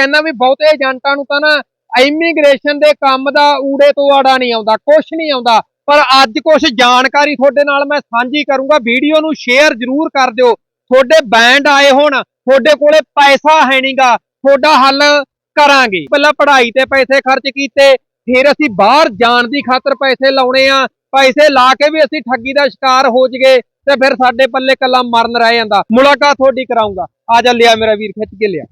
ਕਹਿੰਦਾ ਵੀ ਬਹੁਤੇ ਏਜੰਟਾਂ ਨੂੰ ਤਾਂ ਨਾ ਇਮੀਗ੍ਰੇਸ਼ਨ ਦੇ ਕੰਮ ਦਾ ਊੜੇ ਤੋਂ ਆੜਾ ਨਹੀਂ ਆਉਂਦਾ ਕੁਝ ਨਹੀਂ ਆਉਂਦਾ। ਪਰ ਅੱਜ ਕੁਝ ਜਾਣਕਾਰੀ ਤੁਹਾਡੇ ਨਾਲ ਮੈਂ ਸਾਂਝੀ ਕਰੂੰਗਾ, ਵੀਡੀਓ ਨੂੰ ਸ਼ੇਅਰ ਜ਼ਰੂਰ ਕਰ ਦਿਓ। ਤੁਹਾਡੇ ਬੈਂਡ ਆਏ ਹੋਣ, ਤੁਹਾਡੇ ਕੋਲੇ ਪੈਸਾ ਹੈ ਨਹੀਂਗਾ ਤੁਹਾਡਾ ਹੱਲ ਕਰਾਂਗੇ। ਪਹਿਲਾਂ ਪੜ੍ਹਾਈ ਤੇ ਪੈਸੇ ਖਰਚ ਕੀਤੇ, ਫਿਰ ਅਸੀਂ ਬਾਹਰ ਜਾਣ ਦੀ ਖਾਤਰ ਪੈਸੇ ਲਾਉਣੇ ਆ। ਪੈਸੇ ਲਾ ਕੇ ਵੀ ਅਸੀਂ ਠੱਗੀ ਦਾ ਸ਼ਿਕਾਰ ਹੋ ਜਗੇ ਤੇ ਫਿਰ ਸਾਡੇ ਪੱਲੇ ਕੱਲਾ ਮਰਨ ਰਹਿ ਜਾਂਦਾ। ਮੁਲਾਕਾਤ ਤੁਹਾਡੀ ਕਰਾਉਂਗਾ ਆ ਜਾ, ਲਿਆ ਮੇਰਾ ਵੀਰ, ਖਿੱਚ ਕੇ ਲਿਆ।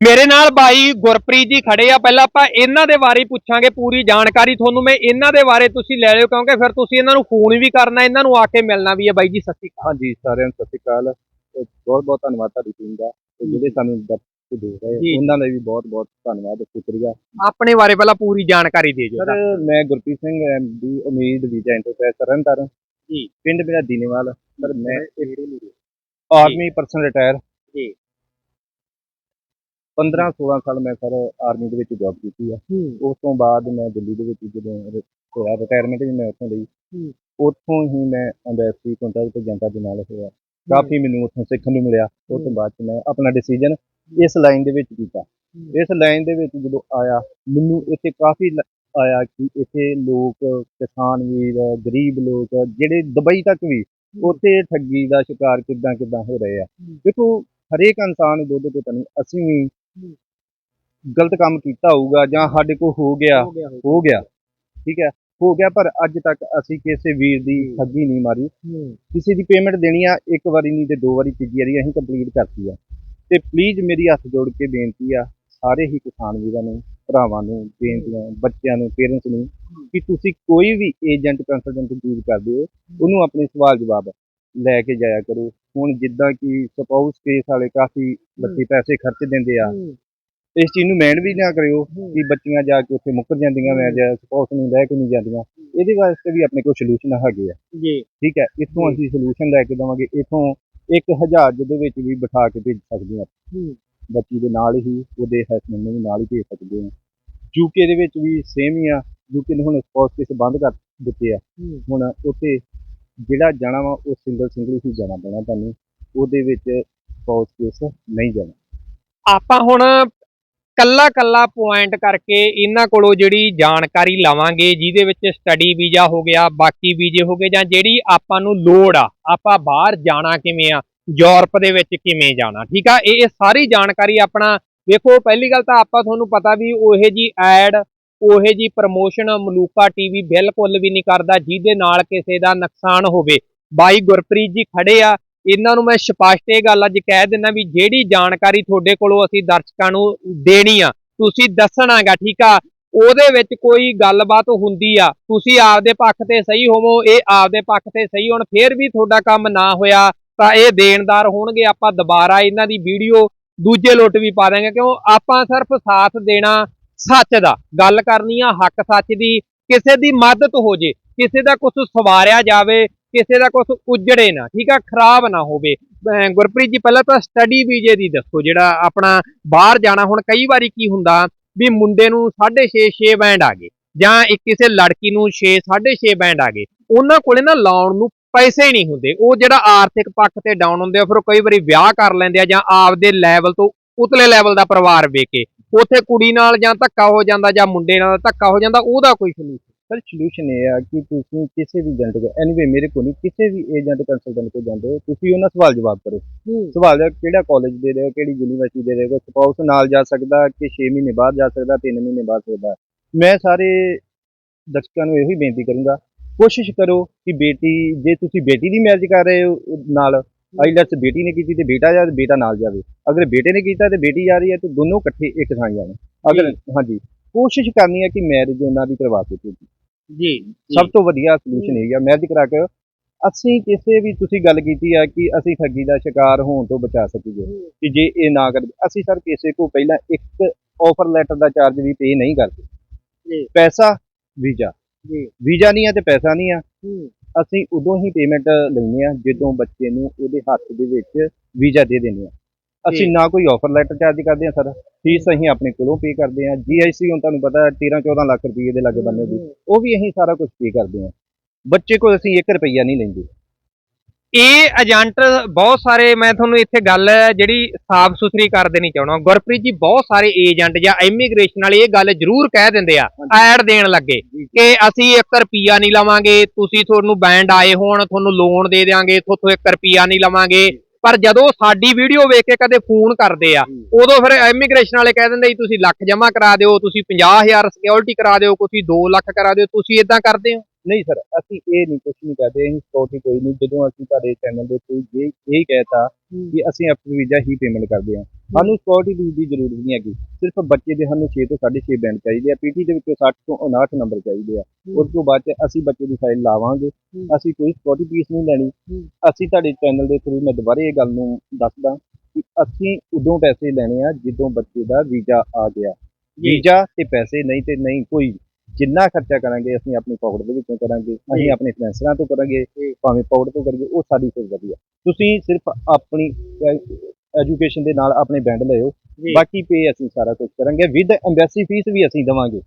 ਮੇਰੇ ਨਾਲ ਬਾਈ ਗੁਰਪ੍ਰੀਤ ਜੀ ਖੜੇ ਆ। ਪਹਿਲਾਂ ਆਪਾਂ ਇਹਨਾਂ ਦੇ ਬਾਰੇ ਪੁੱਛਾਂਗੇ ਪੂਰੀ ਜਾਣਕਾਰੀ ਤੁਹਾਨੂੰ ਮੈਂ ਇਹਨਾਂ ਦੇ ਬਾਰੇ ਤੁਸੀਂ ਲੈ ਲਿਓ ਕਿਉਂਕਿ ਫਿਰ ਤੁਸੀਂ ਇਹਨਾਂ ਨੂੰ ਫੋਨ ਵੀ ਕਰਨਾ ਇਹਨਾਂ ਨੂੰ ਆ ਕੇ ਮਿਲਣਾ ਵੀ ਹੈ ਬਾਈ ਜੀ ਸਤਿ ਸ਼੍ਰੀ ਅਕਾਲ। ਹਾਂਜੀ ਸਾਰਿਆਂ ਨੂੰ ਸਤਿ ਸ਼੍ਰੀ ਅਕਾਲ। ਤੇ ਬਹੁਤ ਬਹੁਤ ਧੰਨਵਾਦ ਤੁਹਾਡੀ ਟੀਮ ਦਾ ਤੇ ਜਿਹੜੇ ਸਾਨੂੰ ਦਰਸ਼ਕ ਦੇਖ ਰਹੇ ਜੀ। ਉਹਨਾਂ ਦਾ ਵੀ ਬਹੁਤ ਬਹੁਤ ਧੰਨਵਾਦ ਸ਼ੁਕਰੀਆ। ਆਪਣੇ ਬਾਰੇ ਪਹਿਲਾਂ ਪੂਰੀ ਜਾਣਕਾਰੀ ਦੇ ਦਿਓ। ਸਰ ਮੈਂ Gurpreet Singh MD Umeed visa enterprises Tarntaran. ਜੀ। ਪਿੰਡ ਮੇਰਾ ਦੀਨੇਵਾਲ। ਸਰ ਮੈਂ ਆਰਮੀ ਪਰਸਨ ਰਿਟਾਇਰ ਜੀ। 15 16 ਸਾਲ ਮੈਂ ਸਰ ਆਰਮੀ ਦੇ ਵਿੱਚ ਜੌਬ ਕੀਤੀ ਆ। ਉਸ ਤੋਂ ਬਾਅਦ ਮੈਂ ਦਿੱਲੀ ਦੇ ਵਿੱਚ ਜਦੋਂ ਰਿ- ਹੋਇਆ ਰਿਟਾਇਰਮੈਂਟ ਵੀ ਮੈਂ ਉੱਥੋਂ ਲਈ। ਉੱਥੋਂ ਹੀ ਮੈਂ ਅੰਬੈਸੀ ਕੰਟੈਕਟ ਜਨਤਾ ਦੇ ਨਾਲ ਹੋਇਆ। ਕਾਫੀ ਮੈਨੂੰ ਉੱਥੋਂ ਸਿੱਖਣ ਨੂੰ ਮਿਲਿਆ। ਉਸ ਤੋਂ ਬਾਅਦ 'ਚ ਮੈਂ ਆਪਣਾ ਡਿਸੀਜਨ ਇਸ ਲਾਈਨ ਦੇ ਵਿੱਚ ਕੀਤਾ। ਇਸ ਲਾਈਨ ਦੇ ਵਿੱਚ ਜਦੋਂ ਆਇਆ ਮੈਨੂੰ ਇੱਥੇ ਕਾਫੀ ਲ- ਆਇਆ ਕਿ ਇੱਥੇ ਲੋਕ ਕਿਸਾਨ ਵੀਰ ਗਰੀਬ ਲੋਕ ਜਿਹੜੇ ਦੁਬਈ ਤੱਕ ਵੀ ਉੱਥੇ ਠੱਗੀ ਦਾ ਸ਼ਿਕਾਰ ਕਿੱਦਾਂ ਕਿੱਦਾਂ ਹੋ ਰਹੇ ਆ। ਦੇਖੋ ਹਰੇਕ ਇਨਸਾਨ ਦੁੱਧ ਤੋਂ ਤਾਂ ਨਹੀਂ ਅਸੀਂ ਵੀ ਗਲਤ ਕੰਮ ਕੀਤਾ ਹੋਊਗਾ ਜਾਂ ਸਾਡੇ ਕੋਲ ਹੋ ਗਿਆ ਹੋ ਗਿਆ ਹੋ ਹੋ ਗਿਆ ਠੀਕ ਹੈ ਹੋ ਗਿਆ ਪਰ ਅੱਜ ਤੱਕ ਅਸੀਂ ਕਿਸੇ ਵੀਰ ਦੀ ਠੱਗੀ ਨਹੀਂ ਮਾਰੀ। ਕਿਸੇ ਦੀ ਪੇਮੈਂਟ ਦੇਣੀ ਆ ਇੱਕ ਵਾਰੀ ਨਹੀਂ ਤੇ ਦੋ ਵਾਰੀ ਤੀਜੀ ਵਾਰੀ ਅਸੀਂ ਕੰਪਲੀਟ ਕਰਤੀ ਆ। ਤੇ ਪਲੀਜ਼ ਮੇਰੀ ਹੱਥ ਜੋੜ ਕੇ ਬੇਨਤੀ ਆ ਸਾਰੇ ਹੀ ਕਿਸਾਨ ਵੀਰਾਂ ਨੂੰ ਭਰਾਵਾਂ ਨੂੰ ਬੇਨਤੀਆਂ ਬੱਚਿਆਂ ਨੂੰ ਪੇਰੈਂਟਸ ਨੂੰ ਕਿ ਤੁਸੀਂ ਕੋਈ ਵੀ ਏਜੰਟ ਕੰਸਲਟੈਂਟ ਯੂਜ਼ ਕਰਦੇ ਹੋ ਉਹਨੂੰ ਆਪਣੇ ਸਵਾਲ ਜਵਾਬ ਲੈ ਕੇ ਜਾਇਆ ਕਰੋ। ਹੁਣ ਜਿੱਦਾਂ ਕਿ ਸਪਾਊਸ ਕੇਸ ਵਾਲੇ ਕਾਫੀ ਬੱਚੇ ਪੈਸੇ ਖਰਚ ਦਿੰਦੇ ਆ। ਇਸ ਚੀਜ਼ ਨੂੰ ਮੈਂਡ ਵੀ ਨਾ ਕਰਿਓ ਕਿ ਬੱਚੀਆਂ ਜਾ ਕੇ ਉੱਥੇ ਮੁੱਕਰ ਜਾਂਦੀਆਂ ਮੈਂ ਜਾਂ ਸਪਾਊਸ ਨੂੰ ਲੈ ਕੇ ਨਹੀਂ ਜਾਂਦੀਆਂ। ਇਹਦੇ ਵਾਸਤੇ ਵੀ ਆਪਣੇ ਕੋਲ ਸੋਲੂਸ਼ਨ ਹੈਗੇ ਆ। ਜੀ। ਠੀਕ ਹੈ ਇੱਥੋਂ ਅਸੀਂ ਸੋਲੂਸ਼ਨ ਲੈ ਕੇ ਦਵਾਂਗੇ। ਇੱਥੋਂ ਇੱਕ ਹਜ਼ਾਰ ਦੇ ਵਿੱਚ ਵੀ ਬਿਠਾ ਕੇ ਭੇਜ ਸਕਦੇ ਹਾਂ। ਬੱਚੀ ਦੇ ਨਾਲ ਹੀ ਉਹਦੇ ਹਸਬੰਦ ਨੂੰ ਵੀ ਨਾਲ ਹੀ ਭੇਜ ਸਕਦੇ ਹਾਂ ਯੂਕੇ ਦੇ ਵਿੱਚ ਵੀ ਸੇਮ ਹੀ ਆ। ਯੂਕੇ ਨੇ ਹੁਣ ਸਪੋਰਟਸ ਕੇਸ ਬੰਦ ਕਰ ਦਿੱਤੇ ਆ। ਹੁਣ ਉੱਥੇ ਜਿਹੜਾ ਜਾਣਾ ਵਾ, ਉਹ ਸਿੰਗਲ ਸਿੰਗਲ ਹੀ ਜਾਣਾ ਪੈਣਾ ਤੁਹਾਨੂੰ। ਉਹਦੇ ਵਿੱਚ ਸਪੋਰਟਸ ਕੇਸ ਨਹੀਂ ਜਾਣਾ। ਆਪਾਂ ਹੁਣ ਕੱਲਾ ਕੱਲਾ ਪੁਆਇੰਟ ਕਰਕੇ ਇਹਨਾਂ ਕੋਲੋਂ ਜਿਹੜੀ ਜਾਣਕਾਰੀ ਲਵਾਂਗੇ, ਜਿਹਦੇ ਵਿੱਚ ਸਟੱਡੀ ਵੀਜ਼ਾ ਹੋ ਗਿਆ, ਬਾਕੀ ਵੀਜ਼ੇ ਹੋ ਗਏ, ਜਾਂ ਜਿਹੜੀ ਆਪਾਂ ਨੂੰ ਲੋੜ ਆ, ਆਪਾਂ ਬਾਹਰ ਜਾਣਾ ਕਿਵੇਂ ਆ, ਯੂਰਪ ਦੇ ਵਿੱਚ ਕਿਵੇਂ ਜਾਣਾ, ਠੀਕ ਆ? ਇਹ ਸਾਰੀ ਜਾਣਕਾਰੀ ਆਪਣਾ, ਵੇਖੋ, ਪਹਿਲੀ ਗੱਲ ਤਾਂ ਆਪਾਂ ਤੁਹਾਨੂੰ ਪਤਾ ਵੀ ਉਹ ਜੀ ਐਡ ਉਹੇ ਜੀ ਪ੍ਰਮੋਸ਼ਨ ਮਲੂਕਾ ਟੀਵੀ ਬਿਲਕੁਲ ਵੀ ਨਹੀਂ ਕਰਦਾ, ਜਿਹਦੇ ਨਾਲ ਕਿਸੇ ਦਾ ਨੁਕਸਾਨ ਹੋਵੇ। ਬਾਈ ਗੁਰਪ੍ਰੀਤ ਜੀ ਖੜੇ ਆ। ਇਹਨਾਂ ਨੂੰ ਮੈਂ ਸਪਸ਼ਟ ਇਹ ਗੱਲ ਅੱਜ ਕਹਿ ਦਿੰਦਾ ਵੀ ਜਿਹੜੀ ਜਾਣਕਾਰੀ ਤੁਹਾਡੇ ਕੋਲੋਂ ਅਸੀਂ ਦਰਸ਼ਕਾਂ ਨੂੰ ਦੇਣੀ ਆ, ਤੁਸੀਂ ਦੱਸਣਾਗਾ, ਠੀਕ ਆ? ਉਹਦੇ ਵਿੱਚ ਕੋਈ ਗੱਲਬਾਤ ਹੁੰਦੀ ਆ। ਤੁਸੀਂ ਆਪਦੇ ਪੱਖ ਤੇ ਸਹੀ ਹੋਵੋ, ਇਹ ਆਪਦੇ ਪੱਖ ਤੇ ਸਹੀ ਹੋਣ, ਫੇਰ ਵੀ ਤੁਹਾਡਾ ਕੰਮ ਨਾ ਹੋਇਆ, ਤਾਂ ਇਹ ਦੇਣਦਾਰ ਹੋਣਗੇ। ਆਪਾਂ ਦੁਬਾਰਾ ਇਹਨਾਂ ਦੀ ਵੀਡੀਓ ਦੂਜੇ ਲੁੱਟ ਵੀ ਪਾ ਦਾਂਗੇ ਕਿਉਂ? ਆਪਾਂ ਸਿਰਫ ਸਾਥ ਦੇਣਾ ਸੱਚ ਦਾ। ਗੱਲ ਕਰਨੀ ਆ ਹੱਕ ਸੱਚ ਦੀ। ਕਿਸੇ ਦੀ ਮਦਦ ਹੋ ਜੇ, ਕਿਸੇ ਦਾ ਕੁਝ ਸਵਾਰਿਆ ਜਾਵੇ, ਕਿਸੇ ਦਾ ਕੁਝ ਉਜੜੇ ਨਾ, ਠੀਕ ਆ, ਖਰਾਬ ਨਾ ਹੋਵੇ। ਗੁਰਪ੍ਰੀਤ ਜੀ, ਪਹਿਲਾਂ ਤਾਂ ਸਟੱਡੀ ਵੀਜ਼ੇ ਦੀ ਦੱਸੋ, ਜਿਹੜਾ ਆਪਣਾ ਬਾਹਰ ਜਾਣਾ, ਹੁਣ ਕਈ ਵਾਰੀ ਕੀ ਹੁੰਦਾ ਵੀ ਮੁੰਡੇ ਨੂੰ 6.5 6 ਬੈਂਡ ਆ ਗਏ, ਜਾਂ ਇੱਕ ਕਿਸੇ ਲੜਕੀ ਨੂੰ 6 6.5 ਬੈਂਡ ਆ ਗਏ। ਉਹਨਾਂ ਕੋਲੇ ਨਾ ਲਾਉਣ ਨੂੰ ਪੈਸੇ ਹੀ ਨਹੀਂ ਹੁੰਦੇ। ਉਹ ਜਿਹੜਾ ਆਰਥਿਕ ਪੱਖ ਤੇ ਡਾਊਨ ਹੁੰਦੇ ਆ, ਫਿਰ ਉਹ ਕਈ ਵਾਰੀ ਵਿਆਹ ਕਰ ਲੈਂਦੇ ਆ ਜਾਂ ਆਪਦੇ ਲੈਵਲ ਤੋਂ ਉਤਲੇ ਲੈਵਲ ਦਾ ਪਰਿਵਾਰ ਵੇਖ। ਕੇ ਉੱਥੇ ਕੁੜੀ ਨਾਲ ਜਾਂ ਧੱਕਾ ਹੋ ਜਾਂਦਾ ਜਾਂ ਮੁੰਡੇ ਨਾਲ ਧੱਕਾ ਹੋ ਜਾਂਦਾ ਉਹਦਾ ਕੋਈ ਸੋਲੂਸ਼ਨ ਸਰ ਸੋਲੂਸ਼ਨ ਇਹ ਆ ਕਿ ਤੁਸੀਂ ਕਿਸੇ ਵੀ ਏਜੰਟ ਕੋ ਐਨੀਵੇ ਮੇਰੇ ਕੋਲ ਨਹੀਂ ਕਿਸੇ ਵੀ ਏਜੰਟ ਕੰਸਲਟੈਂਟ ਕੋ ਜਾਂਦੇ ਹੋ ਤੁਸੀਂ ਉਹਨਾਂ ਸਵਾਲ ਜਵਾਬ ਕਰੋ। ਸਵਾਲ ਦਾ ਕਿਹੜਾ ਕਾਲਜ ਦੇ ਰਹੇ ਹੋ ਕਿਹੜੀ ਯੂਨੀਵਰਸਿਟੀ ਦੇ ਰਹੇ ਹੋ ਸਪਾਊਸ ਨਾਲ ਜਾ ਸਕਦਾ ਕਿ 6 ਮਹੀਨੇ ਬਾਅਦ ਜਾ ਸਕਦਾ 3 ਮਹੀਨੇ ਬਾਅਦ ਸਕਦਾ। ਮੈਂ ਸਾਰੇ ਦਰਸ਼ਕਾਂ ਨੂੰ ਇਹੀ ਬੇਨਤੀ ਕਰੂੰਗਾ ਕੋਸ਼ਿਸ਼ ਕਰੋ ਕਿ ਬੇਟੀ ਜੇ ਤੁਸੀਂ ਬੇਟੀ ਦੀ ਮੈਰਿਜ ਕਰ ਰਹੇ ਹੋ ਨਾਲ ਆਈਲੈਟਸ ਬੇਟੀ ਨੇ ਕੀਤੀ ਤੇ ਬੇਟਾ ਜਾਂ ਬੇਟਾ ਨਾਲ ਜਾਵੇ। ਅਗਰ ਬੇਟੇ ਨੇ ਕੀਤਾ ਤੇ ਬੇਟੀ ਜਾ ਰਹੀ ਹੈ ਤੇ ਦੋਨੋਂ ਇਕੱਠੇ ਇੱਕ ਥਾਂ ਜਾਣ। ਅਗਰ ਹਾਂਜੀ। ਕੋਸ਼ਿਸ਼ ਕਰਨੀ ਹੈ ਕਿ ਮੈਰਿਜ ਉਹਨਾਂ ਦੀ ਕਰਵਾ ਕੇ ਭੇਜੀ ਜੀ ਸਭ ਤੋਂ ਵਧੀਆ ਸੋਲੂਸ਼ਨ ਇਹ ਹੈ ਮੈਰਿਜ ਕਰਾ ਕੇ ਅਸੀਂ ਕਿਸੇ ਵੀ ਤੁਸੀਂ ਗੱਲ ਕੀਤੀ ਆ ਕਿ ਅਸੀਂ ਠੱਗੀ ਦਾ ਸ਼ਿਕਾਰ ਹੋਣ ਤੋਂ ਬਚਾ ਸਕੀਏ। ਕਿ ਜੇ ਇਹ ਨਾ ਕਰ ਅਸੀਂ ਸਰ ਕਿਸੇ ਕੋ ਪਹਿਲਾਂ ਇੱਕ ਆਫਰ ਲੈਟਰ ਦਾ ਚਾਰਜ ਵੀ ਪੇ ਨਹੀਂ ਕਰਦੇ। ਜੀ। ਪੈਸਾ ਵੀਜ਼ਾ। ਜੀ। ਵੀਜ਼ਾ ਨਹੀਂ ਆ ਤੇ ਪੈਸਾ ਨਹੀਂ ਆ। ਅਸੀਂ ਉਦੋਂ ਹੀ ਪੇਮੈਂਟ ਲੈਂਦੇ ਆ ਜਦੋਂ ਬੱਚੇ ਨੂੰ ਉਹਦੇ ਹੱਥ ਦੇ ਵਿੱਚ ਵੀਜ਼ਾ ਦੇ ਦਿੰਦੇ ਆ ਅਸੀਂ। ਨਾ ਕੋਈ ਆਫਰ ਲੈਟਰ ਚਾਰਜ ਕਰਦੇ ਆ ਸਰ ਫੀਸ ਅਸੀਂ ਆਪਣੇ ਕੋਲੋਂ ਪੇ ਕਰਦੇ ਆ ਜੀਆਈਸੀ ਹੁਣ ਤੁਹਾਨੂੰ ਪਤਾ 13 14 ਲੱਖ ਰੁਪਏ ਦੇ ਲੱਗੇ ਬੰਨੇ ਦੀ। ਉਹ ਵੀ ਅਸੀਂ ਸਾਰਾ ਕੁਝ ਪੇ ਕਰਦੇ ਆ ਬੱਚੇ ਕੋਲ ਅਸੀਂ 1 ਰੁਪਈਆ ਨਹੀਂ ਲੈਂਦੇ। ਇਹ ਏਜੰਟ ਬਹੁਤ ਸਾਰੇ ਮੈਂ ਤੁਹਾਨੂੰ ਇੱਥੇ ਗੱਲ ਜਿਹੜੀ ਸਾਫ਼ ਸੁਥਰੀ ਕਰ ਦੇਣੀ ਚਾਹਣਾ ਗੁਰਪ੍ਰੀਤ ਜੀ ਬਹੁਤ ਸਾਰੇ ਏਜੰਟ ਜਾਂ ਇਮੀਗ੍ਰੇਸ਼ਨ ਵਾਲੇ ਇਹ ਗੱਲ ਜ਼ਰੂਰ ਕਹਿ ਦਿੰਦੇ ਆ ਐਡ ਦੇਣ ਲੱਗੇ ਕਿ ਅਸੀਂ 1 ਰੁਪਿਆ ਨਹੀਂ ਲਵਾਂਗੇ ਤੁਸੀਂ ਤੁਹਾਨੂੰ ਬੈਂਡ ਆਏ ਹੋਣ ਤੁਹਾਨੂੰ ਲੋਨ ਦੇ ਦੇਵਾਂਗੇ ਤੁਹਾਥੋਂ 1 ਰੁਪਿਆ ਨਹੀਂ ਲਵਾਂਗੇ। ਪਰ ਜਦੋਂ ਸਾਡੀ ਵੀਡੀਓ ਵੇਖ ਕੇ ਕਦੇ ਫੋਨ ਕਰਦੇ ਆ ਉਦੋਂ ਫਿਰ ਇਮੀਗ੍ਰੇਸ਼ਨ ਵਾਲੇ ਕਹਿ ਦਿੰਦੇ ਤੁਸੀਂ ਲੱਖ ਜਮ੍ਹਾਂ ਕਰਾ ਦਿਓ ਤੁਸੀਂ 50000 ਸਿਕਿਉਰਿਟੀ ਕਰਾ ਦਿਓ ਤੁਸੀਂ 2 ਲੱਖ ਕਰਾ ਦਿਓ ਤੁਸੀਂ ਇਦਾਂ ਕਰਦੇ ਹੋ? ਨਹੀਂ ਸਰ ਅਸੀਂ ਇਹ ਨਹੀਂ ਕੁਝ ਨਹੀਂ ਕਰਦੇ ਅਸੀਂ ਹੀ ਕੋਈ ਨਹੀਂ। ਜਦੋਂ ਅਸੀਂ ਤੁਹਾਡੇ ਚੈਨਲ ਦੇ ਥਰੂ ਇਹ ਇਹ ਕਹਿਤਾ ਕਿ ਅਸੀਂ ਆਪਣੀ ਵੀਜ਼ਾ ਹੀ ਪੇਮੈਂਟ ਕਰਦੇ ਹਾਂ। ਸਾਨੂੰ ਸਕਿਉਰਟੀ ਫੀਸ ਦੀ ਜ਼ਰੂਰਤ ਨਹੀਂ ਹੈਗੀ। ਸਿਰਫ ਬੱਚੇ ਦੇ ਸਾਨੂੰ 6 ਤੋਂ 6.5 ਬੈਂਡ ਚਾਹੀਦੇ ਆ ਪੀਟੀ ਦੇ ਵਿੱਚੋਂ 60 ਤੋਂ 59 ਨੰਬਰ ਚਾਹੀਦੇ ਆ। ਉਸ ਤੋਂ ਬਾਅਦ ਅਸੀਂ ਬੱਚੇ ਦੀ ਫਾਈਲ ਲਾਵਾਂਗੇ। ਅਸੀਂ ਕੋਈ ਸਕਿਉਰਟੀ ਫੀਸ ਨਹੀਂ ਲੈਣੀ। ਅਸੀਂ ਤੁਹਾਡੇ ਚੈਨਲ ਦੇ ਥਰੂ ਮੈਂ ਦੁਬਾਰੇ ਇਹ ਗੱਲ ਨੂੰ ਦੱਸਦਾ ਕਿ ਅਸੀਂ ਉਦੋਂ ਪੈਸੇ ਲੈਣੇ ਆ ਜਦੋਂ ਬੱਚੇ ਦਾ ਵੀਜ਼ਾ ਆ ਗਿਆ। ਵੀਜ਼ਾ ਤੇ ਪੈਸੇ ਨਹੀਂ ਤੇ ਨਹੀਂ ਕੋਈ ਜਿੰਨਾ ਖਰਚਾ ਕਰਾਂਗੇ ਅਸੀਂ ਆਪਣੀ ਪਾਕਟ ਦੇ ਵਿੱਚੋਂ ਕਰਾਂਗੇ ਅਸੀਂ ਆਪਣੇ ਫਾਈਨੈਂਸਰਾਂ ਤੋਂ ਕਰਾਂਗੇ ਭਾਵੇਂ ਪਾਕਟ ਤੋਂ ਕਰੀਏ ਉਹ ਸਾਡੀ ਫਿਰ ਵਧੀਆ। ਤੁਸੀਂ ਸਿਰਫ ਆਪਣੀ ਐਜੂਕੇਸ਼ਨ ਦੇ ਨਾਲ ਆਪਣੇ ਬੈਂਡ ਲਿਓ। ਬਾਕੀ ਪੇ ਅਸੀਂ ਸਾਰਾ ਕੁਝ ਕਰਾਂਗੇ। ਵਿਦ ਐਮਬੈਸੀ ਫੀਸ ਵੀ ਅਸੀਂ ਦੇਵਾਂਗੇ।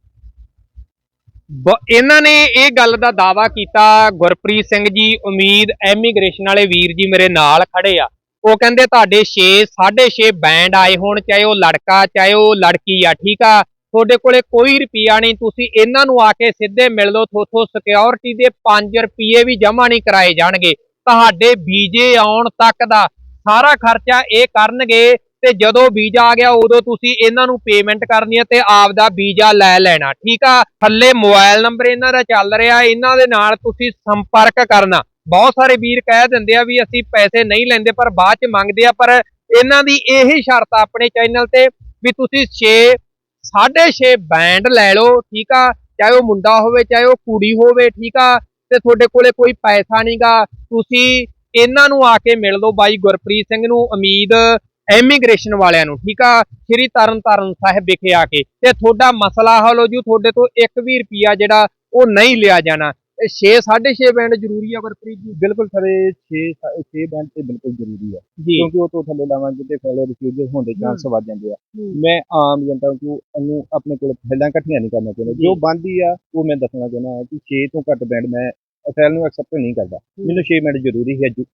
ਇਹਨਾਂ ਨੇ ਇਹ ਗੱਲ ਦਾ ਦਾਵਾ ਕੀਤਾ ਗੁਰਪ੍ਰੀਤ ਸਿੰਘ ਜੀ ਉਮੀਦ ਐਮੀਗ੍ਰੇਸ਼ਨ ਵਾਲੇ ਵੀਰ ਜੀ ਮੇਰੇ ਨਾਲ ਖੜੇ ਆ। ਉਹ ਕਹਿੰਦੇ ਤੁਹਾਡੇ 6 6.5 ਬੈਂਡ ਆਏ ਹੋਣ ਚਾਹੇ ਉਹ ਲੜਕਾ ਚਾਹੇ ਉਹ ਲੜਕੀ ਆ ਠੀਕ ਆ। ਤੁਹਾਡੇ ਕੋਲੇ ਕੋਈ ਰੁਪਿਆ ਨਹੀਂ, ਤੁਸੀਂ ਇਹਨਾਂ ਨੂੰ ਆ ਕੇ ਸਿੱਧੇ ਮਿਲ ਲਓ ਥੋਥੋਂ ਸਿਕਿਉਰਿਟੀ ਦੇ 5 ਰੁਪਏ ਵੀ ਜਮ੍ਹਾਂ ਨਹੀਂ ਕਰਾਏ ਜਾਣਗੇ। ਤੁਹਾਡੇ ਵੀਜ਼ੇ ਆਉਣ ਤੱਕ ਦਾ ਸਾਰਾ ਖਰਚਾ ਇਹ ਕਰਨਗੇ ਤੇ ਜਦੋਂ ਵੀਜ਼ਾ ਆ ਗਿਆ, ਉਦੋਂ ਤੁਸੀਂ ਇਹਨਾਂ ਨੂੰ ਪੇਮੈਂਟ ਕਰਨੀ ਹੈ ਤੇ ਆਪਦਾ ਵੀਜ਼ਾ ਲੈ ਲੈਣਾ, ਠੀਕ ਆ? ਥੱਲੇ ਮੋਬਾਈਲ ਨੰਬਰ ਇਹਨਾਂ ਦਾ ਚੱਲ ਰਿਹਾ, ਇਹਨਾਂ ਦੇ ਨਾਲ ਤੁਸੀਂ ਸੰਪਰਕ ਕਰਨਾ। ਬਹੁਤ ਸਾਰੇ ਵੀਰ ਕਹਿ ਦਿੰਦੇ ਆ ਵੀ ਅਸੀਂ ਪੈਸੇ ਨਹੀਂ ਲੈਂਦੇ, ਪਰ ਬਾਅਦ ਚ ਮੰਗਦੇ ਆ, ਪਰ ਇਹਨਾਂ ਦੀ ਇਹੀ ਸ਼ਰਤ ਆਪਣੇ ਚੈਨਲ ਤੇ ਵੀ ਤੁਸੀਂ 6 6.5 ਬੈਂਡ ਲੈ ਲਓ, ਠੀਕ ਆ? ਚਾਹੇ ਉਹ ਮੁੰਡਾ ਹੋਵੇ, ਚਾਹੇ ਉਹ ਕੁੜੀ ਹੋਵੇ, ਠੀਕ ਆ? ਤੇ ਤੁਹਾਡੇ ਕੋਲੇ ਕੋਈ ਪੈਸਾ ਨਹੀਂਗਾ। ਤੁਸੀਂ ਇਹਨਾਂ ਨੂੰ ਆ ਕੇ ਮਿਲ ਲਓ ਬਾਈ ਗੁਰਪ੍ਰੀਤ ਸਿੰਘ ਨੂੰ ਉਮੀਦ ਐਮੀਗ੍ਰੇਸ਼ਨ ਵਾਲਿਆਂ ਨੂੰ, ਠੀਕ ਆ? ਸ਼੍ਰੀ ਤਰਨਤਾਰਨ ਸਾਹਿਬ ਵਿਖੇ ਆ ਕੇ। ਤੇ ਤੁਹਾਡਾ ਮਸਲਾ ਹੱਲ ਹੋ ਜੂ, ਤੁਹਾਡੇ ਤੋਂ 1 ਵੀ ਰੁਪਿਆ ਜਿਹੜਾ ਉਹ ਨਹੀਂ ਲਿਆ ਜਾਣਾ। 6 6.5 ਬੈਂਡ ਜ਼ਰੂਰੀ ਆ ਗੁਰਪ੍ਰੀਤ ਜੀ ਬਿਲਕੁਲ ਸਰ ਇਹ 6 6 ਬੈਂਡ ਤੇ ਬਿਲਕੁਲ ਜ਼ਰੂਰੀ ਜੀ। ਕਿਉਂਕਿ ਉਹ ਤੋਂ ਥੱਲੇ ਲਾਵਾਂਗੇ ਤੇ ਫੈਲੇ ਰਿਫਿਊਜ਼ਲ ਹੋਣ ਦੇ ਚਾਂਸ ਵੱਧ ਜਾਂਦੇ ਆ। ਮੈਂ ਆਮ ਜਨਤਾ ਨੂੰ ਉਹਨੂੰ ਆਪਣੇ ਕੋਲ ਫਾਈਲਾਂ ਇਕੱਠੀਆਂ ਨਹੀਂ ਕਰਨਾ ਚਾਹੁੰਦਾ। ਜੋ ਬੰਦੀ ਆ ਉਹ ਮੈਂ ਦੱਸਣਾ ਚਾਹੁੰਦਾ ਹਾਂ ਕਿ 6 ਤੋਂ ਘੱਟ ਬੈਂਡ ਮੈਂ ਫਾਈਲ ਨੂੰ ਐਕਸੈਪਟ ਨਹੀਂ ਕਰਦਾ। ਮੈਨੂੰ 6 ਬੈਂਡ ਜ਼ਰੂਰੀ ਹੈ ਜੀ।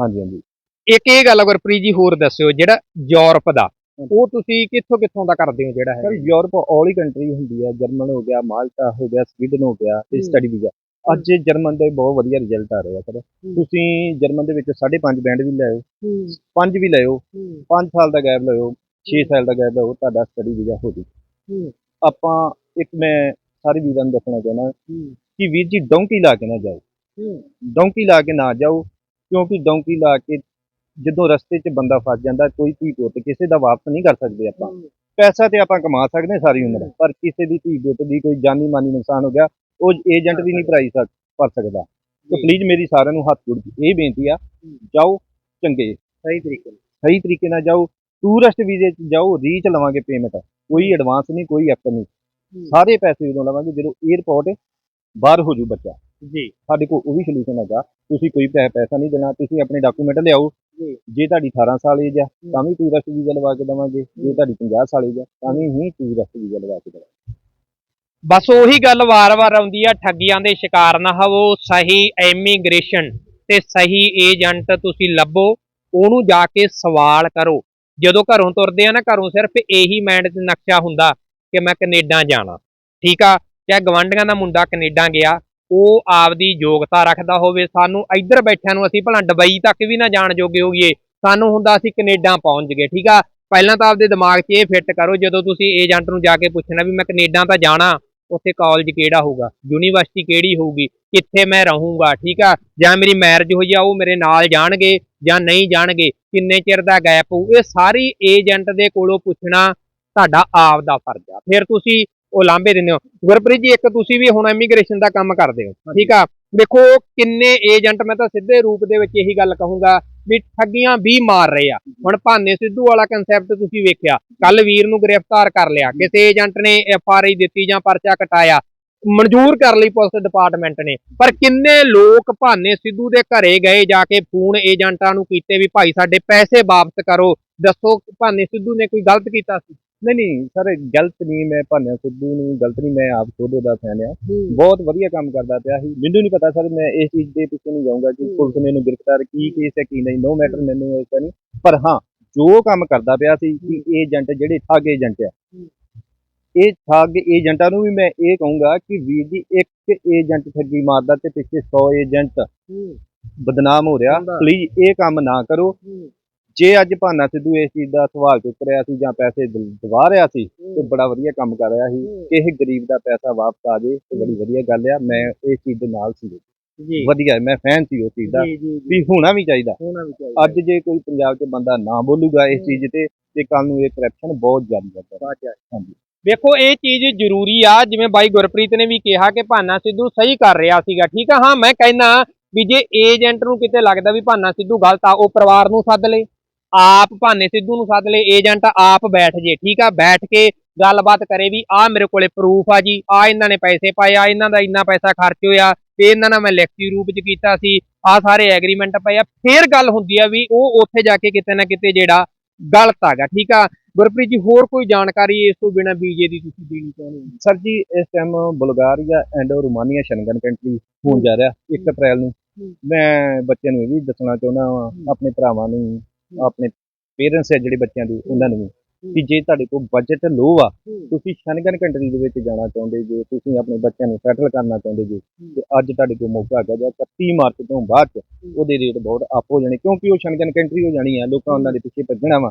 ਹਾਂਜੀ ਹਾਂਜੀ। ਇੱਕ ਇਹ ਗੱਲ ਆ ਗੁਰਪ੍ਰੀਤ ਜੀ ਹੋਰ ਦੱਸਿਓ ਜਿਹੜਾ ਯੂਰਪ ਦਾ ਉਹ ਤੁਸੀਂ ਕਿੱਥੋਂ ਕਿੱਥੋਂ ਦਾ ਕਰਦੇ ਹੋ ਜਿਹੜਾ ਸਰ ਹੈ ਯੂਰਪ ਆਲ ਹੀ ਕੰਟਰੀ ਹੁੰਦੀ ਹੈ। ਜਰਮਨ ਹੋ ਗਿਆ ਮਾਲਟਾ ਹੋ ਗਿਆ ਸਵੀਡਨ ਹੋ ਗਿਆ ਤੇ। ਸਟੱਡੀ ਵੀਜ਼ਾ ਅੱਜ ਜਰਮਨ ਦੇ ਬਹੁਤ ਵਧੀਆ ਰਿਜ਼ਲਟ ਆ ਰਹੇ ਆ ਸਰ। ਤੁਸੀਂ ਜਰਮਨ ਦੇ ਵਿੱਚ 5.5 ਬੈਂਡ ਵੀ ਲਿਆਓ 5 ਵੀ ਲਿਆਓ 5 ਸਾਲ ਦਾ ਗੈਪ ਲਿਆਓ 6 ਸਾਲ ਦਾ ਗੈਪ ਲਿਆਓ ਤੁਹਾਡਾ ਸਟੱਡੀ ਵੀਜ਼ਾ ਹੋ ਜੂ। ਆਪਾਂ ਇੱਕ ਮੈਂ ਸਾਰੇ ਵੀਰਾਂ ਨੂੰ ਦੱਸਣਾ ਚਾਹੁੰਦਾ ਕਿ ਵੀਰ ਜੀ ਡੌਂਕੀ ਲਾ ਕੇ ਨਾ ਜਾਓ। ਡੌਂਕੀ ਲਾ ਕੇ ਨਾ ਜਾਓ ਕਿਉਂਕਿ ਡੌਂਕੀ ਲਾ ਕੇ ਜਦੋਂ ਰਸਤੇ 'ਚ ਬੰਦਾ ਫਸ ਜਾਂਦਾ ਕੋਈ ਧੀ ਪੁੱਤ ਕਿਸੇ ਦਾ ਵਾਪਸ ਨਹੀਂ ਕਰ ਸਕਦੇ ਆਪਾਂ। ਪੈਸਾ ਤੇ ਆਪਾਂ ਕਮਾ ਸਕਦੇ ਸਾਰੀ ਉਮਰ ਪਰ ਕਿਸੇ ਦੀ ਧੀ ਪੁੱਤ ਦੀ ਕੋਈ ਜਾਨੀ ਮਾਨੀ ਨੁਕਸਾਨ ਹੋ ਗਿਆ ਉਹ ਏਜੰਟ ਵੀ ਨਹੀਂ ਭਰਾਈ ਸਕ ਕਰ ਸਕਦਾ। ਤੇ ਪਲੀਜ਼ ਮੇਰੀ ਸਾਰਿਆਂ ਨੂੰ ਹੱਥ ਜੋੜ ਕੇ ਇਹ ਬੇਨਤੀ ਆ ਜਾਓ ਚੰਗੇ। ਸਹੀ ਤਰੀਕੇ ਨਾਲ। ਸਹੀ ਤਰੀਕੇ ਨਾਲ ਜਾਓ ਟੂਰਿਸਟ ਵੀਜ਼ੇ 'ਚ ਜਾਓ ਰੀਚ ਲਵਾਂਗੇ ਪੇਮੈਂਟ ਕੋਈ ਐਡਵਾਂਸ ਨਹੀਂ ਕੋਈ ਐਕਟ ਨਹੀਂ। ਸਾਰੇ ਪੈਸੇ ਉਦੋਂ ਲਵਾਂਗੇ ਜਦੋਂ 에ਅਰਪੋਰਟ ਬਾਹਰ ਹੋ ਜੂ ਬੱਚਾ। ਜੀ। ਸਾਡੇ ਕੋਲ ਉਹ ਵੀ ਸੋਲੂਸ਼ਨ ਹੈਗਾ ਤੁਸੀਂ ਕੋਈ ਪੈਸਾ ਨਹੀਂ ਦੇਣਾ ਤੁਸੀਂ ਆਪਣੇ ਡਾਕੂਮੈਂਟ ਲਿਆਓ ਜੀ। ਤੁਹਾਡੀ 18 ਸਾਲ ਏਜ ਆ ਤਾਂ ਵੀ ਟੂਰਿਸਟ ਵੀਜ਼ਾ ਲਵਾ ਕੇ ਦੇਵਾਂਗੇ। ਜੇ ਤੁਹਾਡੀ 50 ਸਾਲ ਏਜ ਆ ਤਾਂ ਵੀ ਹੀ ਟੂਰਿਸਟ ਵੀਜ਼ਾ ਲਵਾ ਕੇ ਦੇਵਾਂਗੇ। ਬਸ ਉਹੀ ਗੱਲ ਵਾਰ-ਵਾਰ ਆਉਂਦੀ ਆ ਠੱਗੀਆਂ ਦੇ ਸ਼ਿਕਾਰ ਨਾ ਹੋਵੋ ਸਹੀ ਐਮੀਗ੍ਰੇਸ਼ਨ ਤੇ ਸਹੀ ਏਜੰਟ ਤੁਸੀਂ ਲੱਭੋ ਉਹਨੂੰ ਜਾ ਕੇ ਸਵਾਲ ਕਰੋ। ਜਦੋਂ ਘਰੋਂ ਤੁਰਦੇ ਆ ਨਾ ਘਰੋਂ ਸਿਰਫ ਇਹੀ ਮਾਈਂਡ 'ਚ ਨਕਸ਼ਾ ਹੁੰਦਾ ਕਿ ਮੈਂ ਕੈਨੇਡਾ ਜਾਣਾ। ਠੀਕ ਆ? ਚਾਹੇ ਗਵਾਂਢੀਆਂ ਦਾ ਮੁੰਡਾ ਕੈਨੇਡਾ ਗਿਆ ਉਹ ਆਪਦੀ ਯੋਗਤਾ ਰੱਖਦਾ ਹੋਵੇ, ਸਾਨੂੰ ਇੱਧਰ ਬੈਠਿਆਂ ਨੂੰ ਅਸੀਂ ਭਲਾ ਦੁਬਈ ਤੱਕ ਵੀ ਨਾ ਜਾਣ ਜੋਗੇ ਹੋਈਏ, ਸਾਨੂੰ ਹੁੰਦਾ ਅਸੀਂ ਕੈਨੇਡਾ ਪਹੁੰਚ ਗਏ, ਠੀਕ ਆ? ਪਹਿਲਾਂ ਤਾਂ ਆਪਦੇ ਦਿਮਾਗ 'ਚ ਇਹ ਫਿੱਟ ਕਰੋ, ਜਦੋਂ ਤੁਸੀਂ ਏਜੰਟ ਨੂੰ ਜਾ ਕੇ ਪੁੱਛਣਾ ਵੀ ਮੈਂ ਕੈਨੇਡਾ ਤਾਂ ਜਾਣਾ, ਉੱਥੇ ਕਾਲਜ ਕਿਹੜਾ ਹੋਊਗਾ? ਯੂਨੀਵਰਸਿਟੀ ਕਿਹੜੀ ਹੋਊਗੀ? ਕਿੱਥੇ ਮੈਂ ਰਹੂੰਗਾ, ਠੀਕ ਆ? ਜਾਂ ਮੇਰੀ ਮੈਰਿਜ ਹੋਈ ਆ, ਉਹ ਮੇਰੇ ਨਾਲ ਜਾਣਗੇ ਜਾਂ ਨਹੀਂ ਜਾਣਗੇ? ਕਿੰਨੇ ਚਿਰ ਦਾ ਗੈਪ ਹੋਊ? ਇਹ ਸਾਰੀ ਏਜੰਟ ਦੇ ਕੋਲੋਂ ਪੁੱਛਣਾ ਤੁਹਾਡਾ ਆਪ ਦਾ ਫਰਜ਼ ਆ। ਫਿਰ ਤੁਸੀਂ ਉਹ ਲਾਂਭੇ ਦਿੰਦੇ ਹੋ। ਗੁਰਪ੍ਰੀਤ ਜੀ ਇੱਕ ਤੁਸੀਂ ਵੀ ਹੁਣ ਇਮੀਗ੍ਰੇਸ਼ਨ ਦਾ ਕੰਮ ਕਰਦੇ ਹੋ। ਠੀਕ ਆ? ਦੇਖੋ ਕਿੰਨੇ ਏਜੰਟ ਮੈਂ ਤਾਂ ਸਿੱਧੇ ਰੂਪ ਦੇ ਵਿੱਚ ਇਹੀ ਗੱਲ ਕਹੂੰਗਾ ਵੀ ਠੱਗੀਆਂ ਵੀ ਮਾਰ ਰਹੇ ਆ। ਹੁਣ ਭਾਨੇ ਸਿੱਧੂ ਵਾਲਾ ਕਨਸੈਪਟ ਤੁਸੀਂ ਵੇਖਿਆ ਕੱਲ ਵੀਰ ਨੂੰ ਗ੍ਰਿਫਤਾਰ ਕਰ ਲਿਆ। ਕਿਸੇ ਏਜੰਟ ਨੇ ਐਫ ਆਰ ਆਈ ਦਿੱਤੀ ਜਾਂ ਪਰਚਾ ਕਟਾਇਆ ਮਨਜ਼ੂਰ ਕਰ ਲਈ ਪੁਲਿਸ ਡਿਪਾਰਟਮੈਂਟ ਨੇ। ਪਰ ਕਿੰਨੇ ਲੋਕ ਭਾਨੇ ਸਿੱਧੂ ਦੇ ਘਰੇ ਗਏ ਜਾ ਕੇ ਫੋਨ ਏਜੰਟਾਂ ਨੂੰ ਕੀਤੇ ਵੀ ਭਾਈ ਸਾਡੇ ਪੈਸੇ ਵਾਪਸ ਕਰੋ। ਦੱਸੋ ਭਾਨੇ ਸਿੱਧੂ ਨੇ ਕੋਈ ਗਲਤ ਕੀਤਾ ਸੀ? ਨਹੀਂ ਨਹੀਂ ਸਰ ਗਲਤ ਨਹੀਂ ਮੈਂ ਭਾਨਿਆ ਸਿੱਧੂ ਨੂੰ ਗਲਤ ਨਹੀਂ ਮੈਂ ਆਪ ਖੁਦ ਉਹਦਾ ਫੈਨ ਆ। ਬਹੁਤ ਵਧੀਆ ਕੰਮ ਕਰਦਾ ਪਿਆ ਸੀ। ਮੈਨੂੰ ਨਹੀਂ ਪਤਾ ਸਰ ਮੈਂ ਇਸ ਚੀਜ਼ ਦੇ ਪਿੱਛੇ ਨਹੀਂ ਜਾਊਂਗਾ ਕਿ। ਪੁਲਿਸ ਨੇ ਇਹਨੂੰ ਗ੍ਰਿਫਤਾਰ ਕੀ ਕੇਸ ਹੈ ਕੀ ਨਹੀਂ ਨੋ ਮੈਟਰ ਮੈਨੂੰ ਇਸ ਨਹੀਂ। ਪਰ ਹਾਂ ਜੋ ਕੰਮ ਕਰਦਾ ਪਿਆ ਸੀ ਕਿ ਏਜੰਟ ਜਿਹੜੇ ਠੱਗ ਏਜੰਟ ਆ। ਇਹ ਠੱਗ ਏਜੰਟਾਂ ਨੂੰ ਵੀ ਮੈਂ ਇਹ ਕਹੂੰਗਾ ਕਿ ਵੀਰ ਜੀ ਇੱਕ ਏਜੰਟ ਠੱਗੀ ਮਾਰਦਾ ਤੇ ਪਿੱਛੇ 100 ਏਜੰਟ ਬਦਨਾਮ ਹੋ ਰਿਹਾ। ਪਲੀਜ਼ ਇਹ ਕੰਮ ਨਾ ਕਰੋ। ਜੇ ਅੱਜ ਭਾਨਾ ਸਿੱਧੂ ਇਸ ਚੀਜ਼ ਦਾ ਸਵਾਲ ਚੁੱਕ ਰਿਹਾ ਸੀ ਜਾਂ ਪੈਸੇ ਦਵਾ ਰਿਹਾ ਸੀ ਤੇ ਬੜਾ ਵਧੀਆ ਕੰਮ ਕਰ ਰਿਹਾ ਸੀ ਕਿਸੇ ਗਰੀਬ ਦਾ ਪੈਸਾ ਵਾਪਸ ਆ ਜੇ ਤੇ ਬੜੀ ਵਧੀਆ ਗੱਲ ਆ ਮੈਂ ਇਸ ਚੀਜ਼ ਦੇ ਨਾਲ ਸੀ। ਜੀ। ਵਧੀਆ ਮੈਂ ਫੈਨ ਸੀ ਉਸ ਚੀਜ਼ ਦਾ ਜੀ ਜੀ ਵੀ ਹੋਣਾ ਵੀ ਚਾਹੀਦਾ। ਹੋਣਾ ਵੀ ਚਾਹੀਦਾ। ਅੱਜ ਜੇ ਕੋਈ ਪੰਜਾਬ 'ਚ ਬੰਦਾ ਨਾ ਬੋਲੂਗਾ ਇਸ ਚੀਜ਼ ਤੇ ਤੇ ਕੱਲ ਨੂੰ ਇਹ ਕਰਪਸ਼ਨ ਬਹੁਤ ਜ਼ਿਆਦਾ ਵੱਧਦਾ ਹਾਂਜੀ। ਵੇਖੋ ਇਹ ਚੀਜ਼ ਜ਼ਰੂਰੀ ਆ ਜਿਵੇਂ ਬਾਈ ਗੁਰਪ੍ਰੀਤ ਨੇ ਵੀ ਕਿਹਾ ਕਿ ਭਾਨਾ ਸਿੱਧੂ ਸਹੀ ਕਰ ਰਿਹਾ ਸੀਗਾ ਠੀਕ ਆ? ਹਾਂ ਮੈਂ ਕਹਿੰਦਾ ਵੀ ਜੇ ਏਜੰਟ ਨੂੰ ਕਿਤੇ ਲੱਗਦਾ ਵੀ ਭਾਨਾ ਸਿੱਧੂ ਗਲਤ ਆ ਉਹ ਪਰਿਵਾਰ ਨੂੰ ਸੱਦ ਲੇ। ਆਪ ਭਾਨੇ ਸਿੱਧੂ ਨੂੰ ਸੱਦ ਲੇ ਏਜੰਟ ਆਪ ਬੈਠ ਜੇ ਠੀਕ ਆ? ਬੈਠ ਕੇ ਗੱਲਬਾਤ ਕਰੇ ਵੀ ਆ ਮੇਰੇ ਕੋਲੇ ਪ੍ਰੂਫ ਆ ਜੀ ਆ ਇਹਨਾਂ ਨੇ ਪੈਸੇ ਪਾਏ ਆ ਇਹਨਾਂ ਦਾ ਇੰਨਾ ਪੈਸਾ ਖਰਚ ਹੋਇਆ ਤੇ ਇਹਨਾਂ ਨਾਲ ਮੈਂ ਲਿਖਤੀ ਰੂਪ ਚ ਕੀਤਾ ਸੀ ਆ ਸਾਰੇ ਐਗਰੀਮੈਂਟ ਪਏ ਆ। ਫੇਰ ਗੱਲ ਹੁੰਦੀ ਆ ਵੀ ਉਹ ਉੱਥੇ ਜਾ ਕੇ ਕਿਤੇ ਨਾ ਕਿਤੇ ਜਿਹੜਾ ਗਲਤ ਹੈਗਾ ਠੀਕ ਆ? ਗੁਰਪ੍ਰੀਤ ਜੀ ਹੋਰ ਕੋਈ ਜਾਣਕਾਰੀ ਇਸ ਤੋਂ ਬਿਨਾ ਬੀਜੇ ਦੀ ਤੁਸੀਂ ਦੇਣੀ ਚਾਹੁੰਦੇ ਹੋ? ਸਰ ਜੀ ਇਸ time Bulgaria and Romania Schengen country ਹੋਣ ਜਾ ਰਿਹਾ 1 ਅਪ੍ਰੈਲ ਨੂੰ। ਮੈਂ ਬੱਚਿਆਂ ਨੂੰ ਇਹ ਵੀ ਦੱਸਣਾ ਚਾਹੁੰਦਾ ਹਾਂ। ਆਪਣੇ ਭਰਾਵਾਂ ਨੂੰ ਆਪਣੇ ਪੇਰੈਂਟਸ ਹੈ ਜਿਹੜੇ ਬੱਚਿਆਂ ਦੇ ਉਹਨਾਂ ਨੂੰ ਵੀ। ਕਿ ਜੇ ਤੁਹਾਡੇ ਕੋਲ ਬਜਟ ਲੋ ਆ ਤੁਸੀਂ ਸ਼ਨਗਨ ਕੰਟਰੀ ਦੇ ਵਿੱਚ ਜਾਣਾ ਚਾਹੁੰਦੇ ਜੇ ਤੁਸੀਂ ਆਪਣੇ ਬੱਚਿਆਂ ਨੂੰ ਸੈਟਲ ਕਰਨਾ ਚਾਹੁੰਦੇ ਜੇ ਤੇ ਅੱਜ ਤੁਹਾਡੇ ਕੋਲ ਮੌਕਾ ਹੈਗਾ ਜਾਂ 31 ਮਾਰਚ ਤੋਂ ਬਾਅਦ ਚ ਉਹਦੇ ਰੇਟ ਬਹੁਤ ਅਪ ਹੋ ਜਾਣੇ ਕਿਉਂਕਿ ਉਹ ਸ਼ਨਗਨ ਕੰਟਰੀ ਹੋ ਜਾਣੀ ਆ ਲੋਕਾਂ ਉਹਨਾਂ ਦੇ ਪਿੱਛੇ ਭੱਜਣਾ ਵਾ।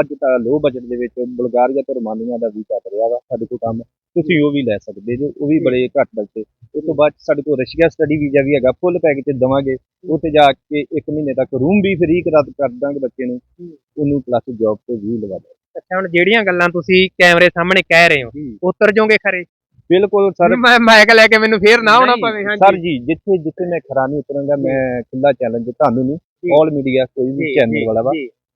ਅੱਜ ਤਾਂ ਲੋ ਬਜਟ ਦੇ ਵਿੱਚ ਬੁਲਗਾਰੀਆ ਤੇ ਰੋਮਾਨੀਆ ਦਾ ਵੀ ਚੱਲ ਰਿਹਾ ਵਾ ਸਾਡੇ ਕੋਲ ਕੰਮ। ਤੁਸੀਂ ਉਹ ਵੀ ਲੈ ਸਕਦੇ ਜੋ ਉਹ ਵੀ ਬੜੇ ਘੱਟ ਬਜਟ ਉਸ ਤੋਂ ਬਾਅਦ ਸਾਡੇ ਕੋਲ ਰਸ਼ੀਆ ਸਟੱਡੀ ਵੀਜ਼ਾ ਵੀ ਹੈਗਾ ਫੁੱਲ ਪੈਕੇਜ ਦਵਾਂਗੇ। ਉੱਥੇ ਜਾ ਕੇ 1 ਮਹੀਨੇ ਤੱਕ ਰੂਮ ਵੀ ਫ੍ਰੀ ਕਰਾ ਕਰ ਦਾਂਗੇ ਬੱਚੇ ਨੂੰ। ਉਹਨੂੰ ਪਲੱਸ ਜੌਬ ਤੇ ਵੀ ਲਵਾ ਦਾਂਗੇ। ਅੱਛਾ ਹੁਣ ਜਿਹੜੀਆਂ ਗੱਲਾਂ ਤੁਸੀਂ ਕੈਮਰੇ ਸਾਹਮਣੇ ਕਹਿ ਰਹੇ ਹੋ ਉਤਰ ਜਾਓਗੇ ਖਰੇ? ਬਿਲਕੁਲ ਸਰ। ਮੈਂ ਮਾਈਕ ਲੈ ਕੇ ਮੈਨੂੰ ਫੇਰ ਨਾ ਨਹੀਂ, ਪਵੇ ਹਾਂ ਸਰ ਜੀ ਜਿੱਥੇ ਜਿੱਥੇ ਮੈਂ ਖਰਾ ਨਹੀਂ ਉਤਰਾਂਗਾ ਮੈਂ ਖੁੱਲਾ ਚੈਲੰਜ ਤੁਹਾਨੂੰ। ਨਹੀਂ। ਆਲ ਮੀਡੀਆ ਕੋਈ ਵੀ ਚੈਨਲ ਵਾਲਾ ਵਾ।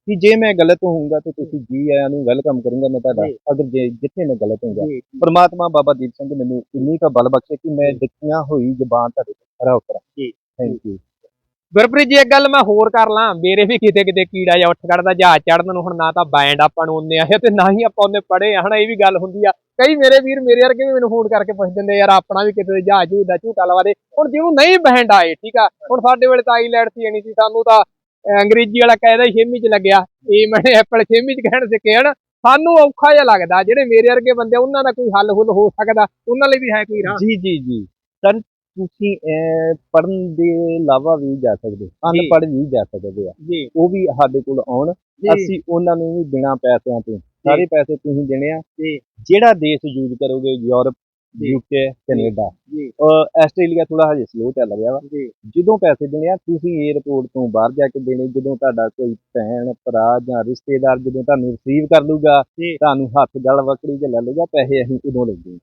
ਕਿ ਜੇ ਮੈਂ ਗਲਤ ਹੋਊਂਗਾ ਤੇ ਤੁਸੀਂ ਜੀ ਆਇਆਂ ਨੂੰ ਵੈਲਕਮ ਕਰੂੰਗਾ ਮੈਂ ਤੁਹਾਡਾ। ਅਗਰ ਜੇ ਜਿੱਥੇ ਮੈਂ ਗਲਤ ਹੋਊਂਗਾ। ਪਰਮਾਤਮਾ ਬਾਬਾ ਦੀਪ ਸਿੰਘ ਮੈਨੂੰ ਇੰਨੀ ਕਾ ਬਲ ਬਖਸ਼ੇ ਕਿ ਮੈਂ ਦਿੱਤੀਆਂ ਹੋਈ ਜ਼ਬਾਨ ਤੁਹਾਡੇ ਤੇ ਖਰਾ ਉਤਰਾਂ। ਜੀ। ਥੈਂਕ ਯੂ ਗੁਰਪ੍ਰੀਤ ਜੀ ਇੱਕ ਗੱਲ ਮੈਂ ਹੋਰ ਕਰ ਲਾਂ। ਮੇਰੇ ਵੀ ਕਿਤੇ ਕਿਤੇ ਕੀੜਾ ਜਾਂ ਉੱਠ ਖੜਦਾ ਜਹਾਜ਼ ਚੜਨ ਨੂੰ। ਹੁਣ ਨਾ ਤਾਂ ਬੈਂਡ ਆਪਾਂ ਨੂੰ ਉਹਨੇ ਆਏ ਤੇ ਨਾ ਹੀ ਆਪਾਂ ਉਹਨੇ ਪੜੇ ਆ। ਹਨਾ ਇਹ ਵੀ ਗੱਲ ਹੁੰਦੀ ਆ। ਕਈ ਮੇਰੇ ਵੀਰ ਮੇਰੇ ਵਰਗੇ ਵੀ ਮੈਨੂੰ ਫੋਨ ਕਰਕੇ ਪੁੱਛ ਦਿੰਦੇ ਯਾਰ ਆਪਣਾ ਵੀ ਕਿਤੇ ਜਹਾਜ਼ ਝੂਟਾ ਝੂਟਾ ਲਵਾ ਦੇ। ਹੁਣ ਜਿਹਨੂੰ ਨਹੀਂ ਬੈਂਡ ਆਏ ਠੀਕ ਆ? ਹੁਣ ਸਾਡੇ ਵੇਲੇ ਤਾਂ ਆਈਲੈਂਡ ਸੀ ਨਹੀਂ ਸੀ। ਸਾਨੂੰ ਤਾਂ ਅੰਗਰੇਜ਼ੀ ਵਾਲਾ ਕਾਇਦਾ ਹੀ ਛੇਵੀਂ ਚ ਲੱਗਿਆ। ਇਹ ਮੈਨੇ ਐਪਲ ਛੇਵੀਂ ਚ ਕਹਿਣ ਸਿੱਖੇ ਹਨ। ਸਾਨੂੰ ਔਖਾ ਜਿਹਾ ਲੱਗਦਾ ਜਿਹੜੇ ਮੇਰੇ ਵਰਗੇ ਬੰਦੇ ਉਹਨਾਂ ਦਾ ਕੋਈ ਹੱਲ ਹੁੱਲ ਹੋ ਸਕਦਾ। ਉਹਨਾਂ ਲਈ ਵੀ ਹੈ ਕੋਈ ਰਾਹ। ਜੀ ਜੀ ਜੀ। ਸਰ ਤੁਸੀਂ ਪੜਨ ਦੇ ਇਲਾਵਾ ਵੀ ਜਾ ਸਕਦੇ ਅਨਪੜ੍ਹ ਵੀ ਜਾ ਸਕਦੇ ਆ। ਉਹ ਵੀ ਸਾਡੇ ਕੋਲ ਆਉਣ। ਅਸੀਂ ਉਹਨਾਂ ਨੂੰ ਵੀ ਬਿਨਾ ਪੈਸਿਆਂ ਤੋਂ ਸਾਰੇ ਪੈਸੇ ਤੁਸੀਂ ਦੇਣੇ ਆ। ਜਿਹੜਾ ਦੇਸ਼ ਯੂਜ਼ ਕਰੋਗੇ ਯੂਰਪ। ਯੂਕੇ ਕੈਨੇਡਾ ਜੀ। ਅਹ ਆਸਟ੍ਰੇਲੀਆ ਥੋੜਾ ਹਜੇ ਸਲੋ ਚੱਲ ਰਿਹਾ ਵਾ। ਜੀ। ਜਦੋਂ ਪੈਸੇ ਦੇਣੇ ਆ ਤੁਸੀਂ 에ਅਰਪੋਰਟ ਤੋਂ ਬਾਹਰ ਜਾ ਕੇ ਦੇਣੇ ਜਦੋਂ ਤੁਹਾਡਾ ਕੋਈ ਭੈਣ ਭਰਾ ਜਾਂ ਰਿਸ਼ਤੇਦਾਰ ਜਦੋਂ ਤੁਹਾਨੂੰ ਰਿਸੀਵ ਕਰ ਲੂਗਾ। ਤੁਹਾਨੂੰ ਹੱਥ ਗਲ ਵਕੜੀ 'ਚ ਲੈ ਲੂਗਾ ਪੈਸੇ ਅਸੀਂ ਉਦੋਂ ਲੈਂਦੇ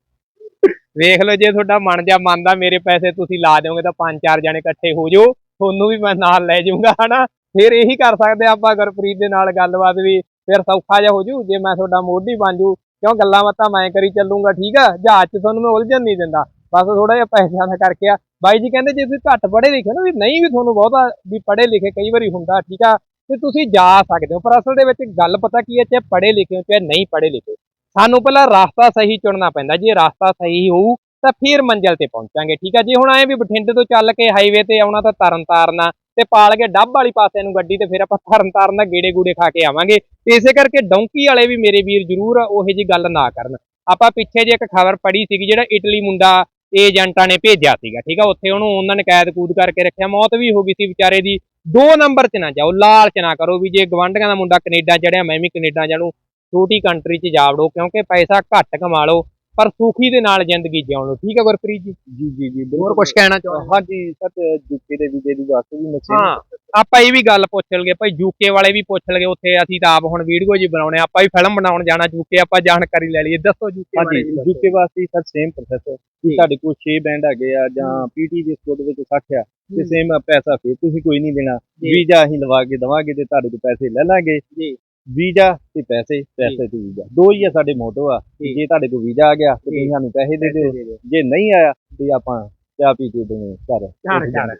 ਵੇਖ ਲਓ ਜੇ ਤੁਹਾਡਾ ਮਨ ਜਾ ਮੰਨਦਾ ਮੇਰੇ ਪੈਸੇ ਤੁਸੀਂ ਲਾ ਦਿਓਗੇ ਤਾਂ ਪੰਜ ਚਾਰ ਜਣੇ ਇਕੱਠੇ ਹੋ ਜਾਓ ਤੁਹਾਨੂੰ ਵੀ ਮੈਂ ਨਾਲ ਲੈ ਜਾਊਂਗਾ ਹਨਾ? ਫਿਰ ਇਹੀ ਕਰ ਸਕਦੇ ਆਪਾਂ ਗੁਰਪ੍ਰੀਤ ਦੇ ਨਾਲ ਗੱਲਬਾਤ ਵੀ ਫਿਰ ਸੌਖਾ ਜਿਹਾ ਹੋ ਜੂ ਜੇ ਮੈਂ ਤੁਹਾਡਾ ਮੋਢੀ ਬਣ ਜੂ ਕਿਉਂ ਗੱਲਾਂ ਬਾਤਾਂ ਮੈਂ ਕਰੀ ਚੱਲੂਗਾ, ਠੀਕ ਆ? ਜਹਾਜ਼ 'ਚ ਤੁਹਾਨੂੰ ਮੈਂ ਉਲਝਣ ਨਹੀਂ ਦਿੰਦਾ। ਬਸ ਥੋੜਾ ਜਿਹਾ ਪੈਸਿਆਂ ਦਾ ਕਰਕੇ ਆ। ਬਾਈ ਜੀ ਕਹਿੰਦੇ ਜੇ ਤੁਸੀਂ ਘੱਟ ਪੜ੍ਹੇ ਲਿਖੇ ਨਾ, ਵੀ ਨਹੀਂ ਵੀ ਤੁਹਾਨੂੰ ਬਹੁਤਾ ਵੀ ਪੜ੍ਹੇ ਲਿਖੇ ਕਈ ਵਾਰੀ ਹੁੰਦਾ, ਠੀਕ ਆ? ਤੇ ਤੁਸੀਂ ਜਾ ਸਕਦੇ ਹੋ, ਪਰ ਅਸਲ ਦੇ ਵਿੱਚ ਗੱਲ ਪਤਾ ਕੀ ਹੈ, ਚਾਹੇ ਪੜ੍ਹੇ ਲਿਖੇ ਹੋ, ਚਾਹੇ ਨਹੀਂ ਪੜ੍ਹੇ ਲਿਖੇ ਸਾਨੂੰ ਪਹਿਲਾਂ ਰਸਤਾ ਸਹੀ ਚੁਣਨਾ ਪੈਂਦਾ। ਜੇ ਰਸਤਾ ਸਹੀ ਹੋਊ, ਤਾਂ ਫਿਰ ਮੰਜ਼ਿਲ ਤੇ ਪਹੁੰਚਾਂਗੇ, ਠੀਕ ਆ? ਜੇ ਹੁਣ ਐ ਵੀ ਬਠਿੰਡੇ ਤੋਂ ਚੱਲ ਕੇ ਹਾਈਵੇ ਤੇ ਆਉਣਾ ਤਾਂ ਤਰਨ ਤਾਰਨਾ ਤੇ ਪਾਲ ਕੇ ਡੱਬ ਵਾਲੀ ਪਾਸੇ ਨੂੰ ਗੱਡੀ ਤੇ ਫਿਰ ਆਪਾਂ ਤਰਨ ਤਾਰਨ ਦਾ ਗੇੜੇ ਗੂੜੇ ਖਾ ਕੇ ਆਵਾਂਗੇ। ਤੇ ਇਸੇ ਕਰਕੇ ਡੌਂਕੀ ਵਾਲੇ ਵੀ ਮੇਰੇ ਵੀਰ ਜ਼ਰੂਰ ਉਹੋ ਜੀ ਗੱਲ ਨਾ ਕਰਨ। ਆਪਾਂ ਪਿੱਛੇ ਜੇ ਇੱਕ ਖਬਰ ਪੜ੍ਹੀ ਸੀਗੀ ਜਿਹੜਾ ਇਟਲੀ ਮੁੰਡਾ ਏਜੰਟਾਂ ਨੇ ਭੇਜਿਆ ਸੀਗਾ, ਠੀਕ ਆ? ਉੱਥੇ ਉਹਨੂੰ ਉਹਨਾਂ ਨੇ ਕੈਦ ਕੂਦ ਕਰਕੇ ਰੱਖਿਆ। ਮੌਤ ਵੀ ਹੋ ਗਈ ਸੀ ਵਿਚਾਰੇ ਦੀ। ਦੋ ਨੰਬਰ 'ਚ ਨਾ ਜਾਓ ਲਾਲਚ ਨਾ ਕਰੋ ਵੀ ਜੇ ਗਵੰਡੀਆਂ ਦਾ ਮੁੰਡਾ ਕੈਨੇਡਾ ਚੜਿਆ ਮੈਂ ਵੀ ਕੈਨੇਡਾ ਜਾਣੂ ਛੋਟੀ ਕੰਟਰੀ 'ਚ ਜਾ ਵੜੋ, ਕਿਉਂਕਿ ਪੈਸਾ ਘੱਟ ਕਮਾ ਲਓ। ਪਰ ਸੁਖੀ ਦੇ ਨਾਲ ਜ਼ਿੰਦਗੀ ਜਿਉਣ ਲਓ ਠੀਕ ਹੈ ਗੁਰਪ੍ਰੀਤ ਜੀ ਜੀ ਜੀ ਜੀ ਹੋਰ ਕੁਝ ਕਹਿਣਾ ਚਾਹੁੰਦੇ ਹਾਂਜੀ ਸਰ ਯੂਕੇ ਦੇ ਵੀਜ਼ੇ ਦੀ ਵਾਸਤੇ ਵੀ ਮੈਂ ਹਾਂ ਆਪਾਂ ਇਹ ਵੀ ਗੱਲ ਪੁੱਛ ਲਗੇ ਭਾਈ ਯੂਕੇ ਵਾਲੇ ਵੀ ਪੁੱਛ ਲਗੇ ਉੱਥੇ ਅਸੀਂ ਤਾਂ ਆਪ ਹੁਣ ਵੀਡੀਓ ਜੀ ਬਣਾਉਣੇ ਆਪਾਂ ਵੀ ਫਿਲਮ ਬਣਾਉਣ ਜਾਣਾ ਯੂਕੇ ਆਪਾਂ ਜਾਣਕਾਰੀ ਲੈ ਲਈਏ ਦੱਸੋ ਯੂਕੇ ਹਾਂਜੀ ਬਾਰੇ। ਯੂਕੇ ਵਾਸਤੇ ਸਰ ਸੇਮ ਪ੍ਰੋਸੈਸ ਜੀ। ਤੁਹਾਡੇ ਕੋਲ 6 ਬੈਂਡ ਹੈਗੇ ਆ ਜਾਂ ਪੀਟੀ ਦੇ ਸਕੋਰ ਵਿੱਚ 60 ਆ ਤੇ ਸੇਮ ਪੈਸਾ ਫਿਰ ਤੁਸੀਂ ਕੋਈ ਨਹੀਂ ਦੇਣਾ। ਵੀਜ਼ਾ ਅਸੀਂ ਲਵਾ ਕੇ ਦਵਾਂਗੇ ਤੇ ਤੁਹਾਡੇ ਕੋਲ ਪੈਸੇ ਲੈ ਲਾਂਗੇ ਜੀ। ਵੀਜ਼ਾ ਤੇ ਪੈਸੇ ਪੈਸੇ ਤੇ ਵੀਜ਼ਾ। ਦੋ ਹੀ ਆ ਸਾਡੇ ਮੋਟੋ ਆ ਜੀ। ਜੇ ਤੁਹਾਡੇ ਕੋਲ ਵੀਜ਼ਾ ਆ ਗਿਆ ਤੇ। ਤੁਸੀਂ ਸਾਨੂੰ ਪੈਸੇ ਦੇ ਦਿਓ। ਜੇ ਨਹੀਂ ਆਇਆ ਤੇ ਆਪਾਂ ਚਾਹ ਪੀ ਕੇ ਦੋਵੇਂ ਘਰ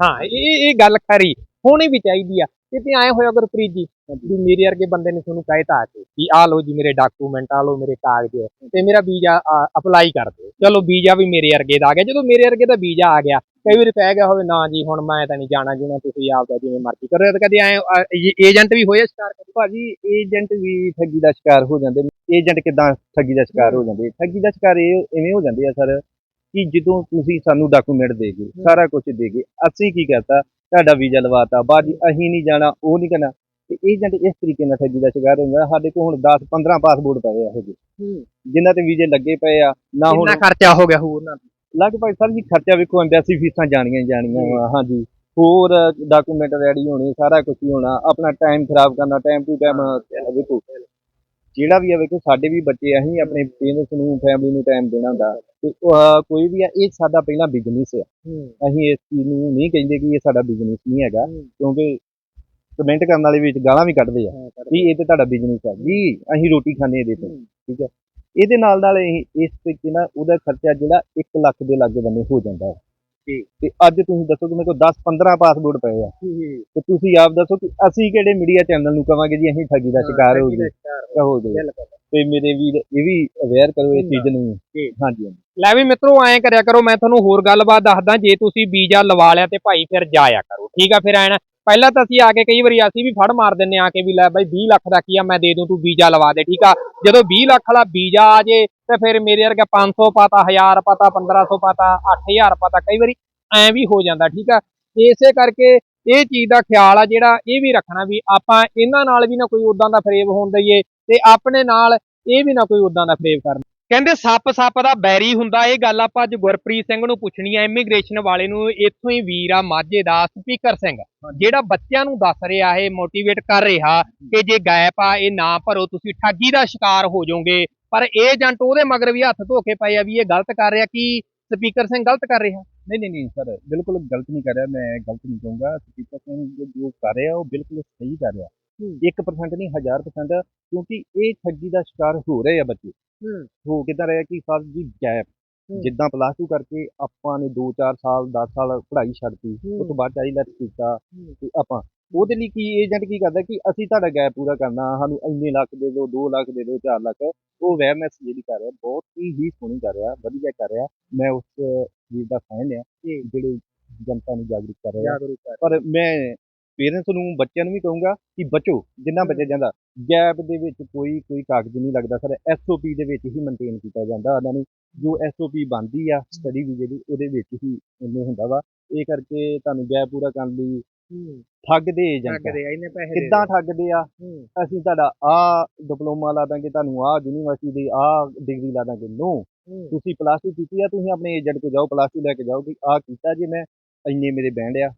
ਹਾਂ ਇਹ ਇਹ ਗੱਲ ਖਰੀ। ਹੋਣੀ ਵੀ ਚਾਹੀਦੀ ਆ। ਕਿਤੇ ਆਏ ਹੋਇਆ ਗੁਰਪ੍ਰੀਤ ਜੀ ਵੀ ਮੇਰੇ ਵਰਗੇ ਬੰਦੇ ਨੇ ਤੁਹਾਨੂੰ ਕਹਿਤਾ ਆ ਕੇ ਵੀ ਆ ਲਓ ਜੀ ਮੇਰੇ ਡਾਕੂਮੈਂਟ ਆ ਲਓ ਮੇਰੇ ਕਾਗਜ਼ ਤੇ ਮੇਰਾ ਵੀਜ਼ਾ ਅਪਲਾਈ ਕਰ ਦਿਓ। ਚਲੋ ਵੀਜ਼ਾ ਵੀ ਮੇਰੇ ਵਰਗੇ ਦਾ ਆ ਗਿਆ। ਜਦੋਂ ਮੇਰੇ ਵਰਗੇ ਦਾ ਵੀਜ਼ਾ ਆ ਗਿਆ ਕਈ ਵਾਰੀ ਪੈ ਗਿਆ ਹੋਵੇ ਨਾ ਜੀ ਹੁਣ ਮੈਂ ਤਾਂ ਨਹੀਂ ਜਾਣਾ ਜੁਣਾ ਤੁਸੀਂ ਆਪਦਾ ਜਿਵੇਂ ਮਰਜ਼ੀ ਕਰੋ। ਤੇ ਕਦੇ ਆਏ ਏਜੰਟ ਵੀ ਹੋਏ ਸ਼ਿਕਾਰ ਕਦੇ ਭਾਜੀ ਏਜੰਟ ਵੀ ਠੱਗੀ ਦਾ ਸ਼ਿਕਾਰ ਹੋ ਜਾਂਦੇ ਏਜੰਟ ਕਿਦਾਂ ਠੱਗੀ ਦਾ ਸ਼ਿਕਾਰ ਹੋ ਜਾਂਦੇ? ਠੱਗੀ ਦਾ ਸ਼ਿਕਾਰ ਇਹ ਇਵੇਂ ਹੋ ਜਾਂਦੇ ਆ ਸਰ ਕਿ ਜਦੋਂ ਤੁਸੀਂ ਸਾਨੂੰ ਡਾਕੂਮੈਂਟ ਦੇ ਗਏ ਸਾਰਾ ਕੁਝ ਦੇ ਗਏ ਅਸੀਂ ਕੀ ਕਰਤਾ? ਤੁਹਾਡਾ ਵੀਜ਼ਾ ਲਵਾਤਾ 'ਚ ਅਸੀਂ ਨਹੀਂ ਜਾਣਾ ਉਹ ਨਹੀਂ ਕਰਨਾ। ਤੇ ਏਜੰਟ ਇਸ ਤਰੀਕੇ ਨਾਲ ਠੱਗੀ ਦਾ ਸ਼ਿਕਾਰ ਹੁੰਦਾ ਸਾਡੇ ਕੋਲ ਹੁਣ 10 15 ਪਾਸਪੋਰਟ ਪਏ ਆ ਇਹੋ ਜਿਹੇ। ਜਿਨ੍ਹਾਂ ਤੇ ਵੀਜ਼ੇ ਲੱਗੇ ਪਏ ਆ ਨਾ ਹੁਣ ਖਰਚਾ ਹੋ ਗਿਆ ਹੋਰ ਨਾ ਲਗਭਗ ਸਰ ਜੀ ਖਰਚਾ ਵੇਖੋ ਐਮਬੈਸੀ ਫੀਸਾਂ ਜਾਣੀਆਂ ਹੀ ਜਾਣੀਆਂ ਹਾਂਜੀ। ਹੋਰ ਡਾਕੂਮੈਂਟ ਰੈਡੀ ਹੋਣੇ ਸਾਰਾ ਕੁਝ ਹੀ ਹੋਣਾ ਆਪਣਾ ਟਾਈਮ ਖਰਾਬ ਕਰਨਾ ਟਾਈਮ ਟੂ ਟਾਈਮ ਵੇਖੋ। ਜਿਹੜਾ ਵੀ ਆ ਵੇਖੋ ਸਾਡੇ ਵੀ ਬੱਚੇ ਆ, ਅਸੀਂ ਆਪਣੇ ਪੇਰੈਂਟਸ ਨੂੰ ਫੈਮਿਲੀ ਨੂੰ ਟਾਈਮ ਦੇਣਾ ਹੁੰਦਾ। ਤੇ ਕੋਈ ਵੀ ਆ ਇਹ ਸਾਡਾ ਪਹਿਲਾ ਬਿਜ਼ਨਸ ਆ। ਅਸੀਂ ਇਸ ਚੀਜ਼ ਨੂੰ ਨਹੀਂ ਕਹਿੰਦੇ ਕਿ ਇਹ ਸਾਡਾ ਬਿਜ਼ਨਸ ਨਹੀਂ ਹੈਗਾ ਕਿਉਂਕਿ ਕਮੈਂਟ ਕਰਨ ਵਾਲੇ ਵਿੱਚ ਗਾਲਾਂ ਵੀ ਕੱਢਦੇ ਆ। ਵੀ ਇਹ ਤੇ ਤੁਹਾਡਾ ਬਿਜ਼ਨਸ ਆ। ਜੀ ਅਸੀਂ ਰੋਟੀ ਖਾਂਦੇ ਇਹਦੇ ਤੋਂ ਠੀਕ ਹੈ? ਇਹਦੇ ਨਾਲ ਨਾਲ ਇਹ ਇਸ ਤਰੀਕੇ ਨਾਲ ਉਹਦਾ ਖਰਚਾ ਜਿਹੜਾ 1 ਲੱਖ ਦੇ ਲਾਗੇ ਬੰਨੇ ਹੋ ਜਾਂਦਾ ਹੈ। ਤੇ ਅੱਜ ਤੁਸੀਂ ਦੱਸੋ ਕਿ ਮੇਰੇ ਕੋਲ 10 15 ਪਾਸਪੋਰਟ ਪਏ ਆ। ਤੇ ਤੁਸੀਂ ਆਪ ਦੱਸੋ ਕਿ ਅਸੀਂ ਕਿਹੜੇ ਮੀਡੀਆ ਚੈਨਲ ਨੂੰ ਕਵਾਂਗੇ ਜੀ ਅਸੀਂ ਠੱਗੀ ਦਾ ਸ਼ਿਕਾਰ ਹੋ ਗਏ। ਹੋ ਗਏ। ਤੇ ਮੇਰੇ ਵੀਰ ਇਹ ਵੀ ਅਵੇਅਰ ਕਰੋ ਇਸ ਚੀਜ਼ ਨੂੰ। ਹਾਂਜੀ ਹਾਂਜੀ। ਲੈ ਵੀ ਮਿੱਤਰੋ ਐਂ ਕਰਿਆ ਕਰੋ ਮੈਂ ਤੁਹਾਨੂੰ ਹੋਰ ਗੱਲਬਾਤ ਦੱਸਦਾ ਜੇ ਤੁਸੀਂ ਵੀਜ਼ਾ ਲਵਾ ਲਿਆ ਤੇ ਭਾਈ ਫਿਰ ਜਾਇਆ ਕਰੋ। ਠੀਕ ਆ ਫਿਰ ਐਨ ਪਹਿਲਾਂ ਤਾਂ ਅਸੀਂ ਆ ਕੇ ਕਈ ਵਾਰੀ ਅਸੀਂ ਵੀ ਫੜ ਮਾਰ ਦਿੰਨੇ ਆ ਕੇ ਵੀ ਲੈ ਬਾਈ 20 ਲੱਖ ਦਾ ਕੀ ਆ, ਮੈਂ ਦੇ ਦੂੰ, ਤੂੰ ਵੀਜ਼ਾ ਲਵਾ ਦੇ, ਠੀਕ ਆ? ਜਦੋਂ 20 ਲੱਖ ਵਾਲਾ ਵੀਜ਼ਾ ਆ ਜੇ, ਤੇ ਫਿਰ ਮੇਰੇ ਵਰਗਾ 500 ਪਾਤਾ 1000 ਪਾਤਾ 1500 ਪਾਤਾ 8000 ਪਾਤਾ, ਕਈ ਵਾਰੀ ਐਂ ਵੀ ਹੋ ਜਾਂਦਾ, ਠੀਕ ਆ? ਇਸੇ ਕਰਕੇ ਇਹ ਚੀਜ਼ ਦਾ ਖਿਆਲ ਆ ਜਿਹੜਾ ਇਹ ਵੀ ਰੱਖਣਾ ਵੀ ਆਪਾਂ ਇਹਨਾਂ ਨਾਲ ਵੀ ਨਾ ਕੋਈ ਉਦਾਂ ਦਾ ਫਰੇਬ ਹੋਣ ਦਈਏ ਤੇ ਆਪਣੇ ਨਾਲ ਇਹ ਵੀ ਨਾ ਕੋਈ ਉਦਾਂ ਦਾ ਫਰੇਬ ਕਰਨ ਕਹਿੰਦੇ ਸੱਪ ਸੱਪ ਦਾ ਬੈਰੀ ਹੁੰਦਾ ਇਹ ਗੱਲ ਆਪਾਂ ਅੱਜ ਗੁਰਪ੍ਰੀਤ ਸਿੰਘ ਨੂੰ ਪੁੱਛਣੀ ਹੈ ਇਮੀਗ੍ਰੇਸ਼ਨ ਵਾਲੇ ਨੂੰ ਇੱਥੋਂ ਹੀ ਵੀਰ ਆ ਮਾਝੇ ਦਾ ਸਪੀਕਰ ਸਿੰਘ। ਜਿਹੜਾ ਬੱਚਿਆਂ ਨੂੰ ਦੱਸ ਰਿਹਾ ਇਹ ਮੋਟੀਵੇਟ ਕਰ ਰਿਹਾ ਕਿ ਜੇ ਗੈਪ ਆ ਇਹ ਨਾ ਭਰੋ ਤੁਸੀਂ ਠੱਗੀ ਦਾ ਸ਼ਿਕਾਰ ਹੋ ਜਾਓਗੇ। ਪਰ ਏਜੰਟ ਉਹਦੇ ਮਗਰ ਵੀ ਹੱਥ ਧੋ ਕੇ ਪਏ ਆ ਵੀ ਇਹ ਗਲਤ ਕਰ ਰਿਹਾ ਕੀ ਸਪੀਕਰ ਸਿੰਘ ਗਲਤ ਕਰ ਰਿਹਾ? ਨਹੀਂ ਨਹੀਂ ਨਹੀਂ ਸਰ ਬਿਲਕੁਲ ਗਲਤ ਨਹੀਂ ਕਰ ਰਿਹਾ ਮੈਂ ਗਲਤ ਨਹੀਂ ਕਹੂੰਗਾ। ਸਪੀਕਰ ਸਿੰਘ ਜੋ- ਜੋ ਕਰ ਰਿਹਾ ਉਹ ਬਿਲਕੁਲ ਸਹੀ ਕਰ ਰਿਹਾ। 1% ਨਹੀਂ 1000% ਕਿਉਂਕਿ ਇਹ ਠੱਗੀ ਦਾ ਸ਼ਿਕਾਰ ਹੋ ਰਹੇ ਆ ਬੱਚੇ। ਹੋ ਕਿਦਾਂ ਰਿਹਾ ਕਿ ਸਰ ਜੀ ਗੈਪ। ਜਿੱਦਾਂ ਪਲੱਸ 2 ਕਰਕੇ ਆਪਾਂ ਨੇ 2-4 ਸਾਲ 10 ਸਾਲ ਪੜ੍ਹਾਈ ਛੱਡਤੀ। ਉਸ ਤੋਂ ਬਾਅਦ ਚਾਈਲੈਟ ਕੀਤਾ। ਤੇ ਆਪਾਂ ਉਹਦੇ ਲਈ ਕੀ ਏਜੰਟ ਕੀ ਕਰਦਾ ਕਿ ਅਸੀਂ ਤੁਹਾਡਾ ਗੈਪ ਪੂਰਾ ਕਰਨਾ ਸਾਨੂੰ ਇੰਨੇ ਲੱਖ ਦੇ ਦਿਓ 2 ਲੱਖ ਦੇ ਦਿਓ 4 ਲੱਖ ਉਹ ਅਵੇਅਰਨੈਸ ਜਿਹੜੀ ਕਰ ਰਿਹਾ ਬਹੁਤ ਹੀ ਹੀ ਸੋਹਣੀ ਕਰ ਰਿਹਾ ਵਧੀਆ ਕਰ ਰਿਹਾ ਮੈਂ ਉਸ ਚੀਜ਼ ਦਾ ਫੈਨ ਆ ਜਿਹੜੇ ਜਨਤਾ ਨੂੰ ਜਾਗਰੂਕ ਕਰ ਰਿਹਾ ਪਰ ਮੈਂ ਪੇਰੈਂਟਸ ਨੂੰ ਬੱਚਿਆਂ ਨੂੰ ਵੀ ਕਹੂੰਗਾ ਕਿ ਬਚੋ ਜਿੰਨਾ ਬਚਿਆ ਜਾਂਦਾ। ਗੈਪ ਦੇ ਵਿੱਚ ਕੋਈ ਕੋਈ ਕਾਗਜ਼ ਨਹੀਂ ਲੱਗਦਾ ਸਰ। ਐਸਓਪੀ ਦੇ ਵਿੱਚ ਹੀ ਮੇਨਟੇਨ ਕੀਤਾ ਜਾਂਦਾ। ਉਹਨਾਂ ਨੂੰ ਜੋ ਐਸਓਪੀ ਬਣਦੀ ਆ ਸਟੱਡੀ ਵੀਜ਼ੇ ਦੀ ਉਹਦੇ ਵਿੱਚ ਹੀ ਉਹਨੇ ਹੁੰਦਾ ਵਾ। ਇਹ ਕਰਕੇ ਤੁਹਾਨੂੰ ਗੈਪ ਪੂਰਾ ਕਰਨ ਲਈ ਠੱਗਦੇ ਏਜੰਟ ਕਿੱਦਾਂ ਠੱਗਦੇ ਆ? ਅਸੀਂ ਤੁਹਾਡਾ ਆ ਡਿਪਲੋਮਾ ਲਾ ਦਾਂਗੇ ਤੁਹਾਨੂੰ ਆ ਯੂਨੀਵਰਸਿਟੀ ਦੀ ਆ ਡਿਗਰੀ ਲਾ ਦਾਂਗੇ। ਨੋ ਤੁਸੀਂ ਪਲੱਸ 2 ਕੀਤੀ ਆ ਤੁਸੀਂ ਆਪਣੇ ਏਜੰਟ ਕੋਲ ਜਾਓ ਪਲੱਸ 2 ਲੈ ਕੇ ਜਾਓ ਕਿ ਆ ਕੀਤਾ ਜੇ ਮੈਂ। ਇੰਨੇ ਮੇਰੇ ਬੈਂਡ ਆ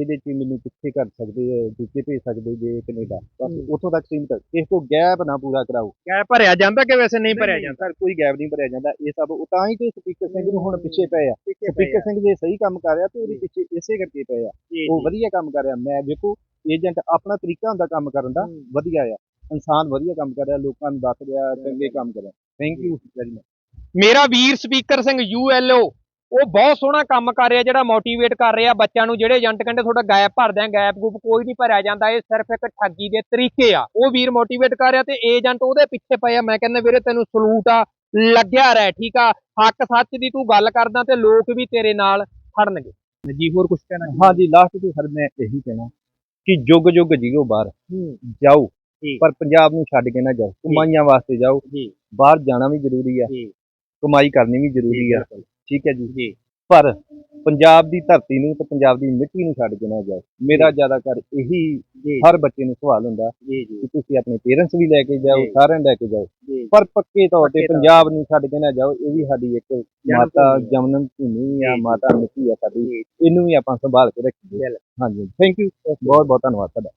ਇਹਦੇ ਚ ਮੈਨੂੰ ਕਿੱਥੇ ਕਰ ਸਕਦੇ ਆ ਦੂਜੇ ਭੇਜ ਸਕਦੇ ਜੇ ਕੈਨੇਡਾ। ਬਸ। ਉੱਥੋਂ ਤੱਕ ਸੀਮਿਤ ਇਸ ਤੋਂ ਗੈਪ ਨਾ ਪੂਰਾ ਕਰਾਓ। ਕਿਆ ਭਰਿਆ ਜਾਂਦਾ ਕਿ ਵੈਸੇ ਨਹੀਂ ਭਰਿਆ ਜਾਂਦਾ? ਸਰ ਕੋਈ ਗੈਪ ਨਹੀਂ ਭਰਿਆ ਜਾਂਦਾ। ਇਹ ਸਭ ਤਾਂ ਹੀ ਤੇ ਸਪੀਕਰ ਸਿੰਘ ਨੂੰ ਹੁਣ ਪਿੱਛੇ ਪਏ ਆ। ਸਪੀਕਰ ਸਿੰਘ ਜੇ ਸਹੀ ਕੰਮ ਕਰ ਰਿਹਾ ਤੇ ਉਹਦੇ ਪਿੱਛੇ ਇਸੇ ਕਰਕੇ ਪਏ ਆ। ਉਹ ਵਧੀਆ ਕੰਮ ਕਰ ਰਿਹਾ। ਮੈਂ ਵੇਖੋ ਏਜੰਟ ਆਪਣਾ ਤਰੀਕਾ ਹੁੰਦਾ ਕੰਮ ਕਰਨ ਦਾ। ਵਧੀਆ ਆ। ਇਨਸਾਨ ਵਧੀਆ ਕੰਮ ਕਰ ਰਿਹਾ ਲੋਕਾਂ ਨੂੰ ਦੱਸ ਰਿਹਾ ਚੰਗੇ ਕੰਮ ਕਰ ਰਿਹਾ। ਥੈਂਕ ਯੂ ਵੈਰੀ ਮਚ ਮੇਰਾ ਵੀਰ ਸਪੀਕਰ ਸਿੰਘ ਯੂਐਲਓ ਉਹ ਬਹੁਤ ਸੋਹਣਾ ਕੰਮ ਕਰ ਰਿਹਾ ਜਿਹੜਾ ਮੋਟੀਵੇਟ ਕਰ ਰਿਹਾ ਬੱਚਿਆਂ ਨੂੰ ਜਿਹੜੇ ਏਜੰਟ ਕਹਿੰਦੇ ਤੁਹਾਡਾ ਗੈਪ ਭਰਦੇ ਆ ਗੈਪ ਗੂਪ ਕੋਈ ਨਹੀਂ ਭਰਿਆ ਜਾਂਦਾ ਇਹ ਸਿਰਫ ਇੱਕ ਠੱਗੀ ਦੇ ਤਰੀਕੇ ਆ। ਉਹ ਵੀਰ ਮੋਟੀਵੇਟ ਕਰ ਰਿਹਾ ਤੇ ਏਜੰਟ ਉਹਦੇ ਪਿੱਛੇ ਪਏ ਆ ਮੈਂ ਕਹਿੰਦਾ ਵੀਰੇ ਤੈਨੂੰ ਸਲੂਟ ਆ ਲੱਗਿਆ ਰਹਿ ਠੀਕ ਆ ਹੱਕ ਸੱਚ ਦੀ ਤੂੰ ਗੱਲ ਕਰਦਾ ਤੇ ਲੋਕ ਵੀ ਤੇਰੇ ਨਾਲ ਖੜਨਗੇ। ਜੀ ਹੋਰ ਕੁਝ ਕਹਿਣਾ ਹਾਂਜੀ ਲਾਸਟ ਤੇ ਸਰ ਮੈਂ ਇਹੀ ਕਹਿਣਾ ਕਿ ਜੁਗ ਜੁਗ ਜੀਓ ਬਾਹਰ। ਹੂੰ। ਜਾਓ। ਪਰ ਪੰਜਾਬ ਨੂੰ ਛੱਡ ਕੇ ਨਾ ਜਾਓ। ਕਮਾਈਆਂ ਵਾਸਤੇ ਜਾਓ। ਜੀ। ਬਾਹਰ ਜਾਣਾ ਵੀ ਜ਼ਰੂਰੀ ਆ। ਜੀ। ਕਮਾਈ ਕਰਨੀ ਵੀ ਜ਼ਰੂਰੀ ਆ। ਠੀਕ ਹੈ ਜੀ। ਜੀ। ਪਰ ਪੰਜਾਬ ਦੀ ਧਰਤੀ ਨੂੰ ਤੇ ਪੰਜਾਬ ਦੀ ਮਿੱਟੀ ਨੂੰ ਛੱਡ ਕੇ ਨਾ ਜਾਓ। ਮੇਰਾ ਜ਼ਿਆਦਾਤਰ ਇਹੀ ਜੀ। ਹਰ ਬੱਚੇ ਨੂੰ ਸਵਾਲ ਹੁੰਦਾ ਕਿ ਤੁਸੀਂ ਆਪਣੇ ਪੇਰੈਂਟਸ ਵੀ ਲੈ ਕੇ ਜਾਓ। ਸਾਰਿਆਂ ਲੈ ਕੇ ਜਾਓ। ਪਰ ਪੱਕੇ ਤੌਰ ਤੇ ਪੰਜਾਬ ਨੂੰ ਛੱਡ ਕੇ ਨਾ ਜਾਓ ਇਹ ਵੀ ਸਾਡੀ ਇੱਕ ਮਾਤਾ। ਜਮਨਮ ਭੂਮੀ ਆ। ਮਾਤਾ ਮਿੱਟੀ ਆ ਸਾਡੀ। ਇਹਨੂੰ ਵੀ ਆਪਾਂ ਸੰਭਾਲ ਕੇ ਰੱਖੀਏ। ਹਾਂਜੀ ਥੈਂਕ ਯੂ ਬਹੁਤ ਬਹੁਤ ਧੰਨਵਾਦ ਤੁਹਾਡਾ।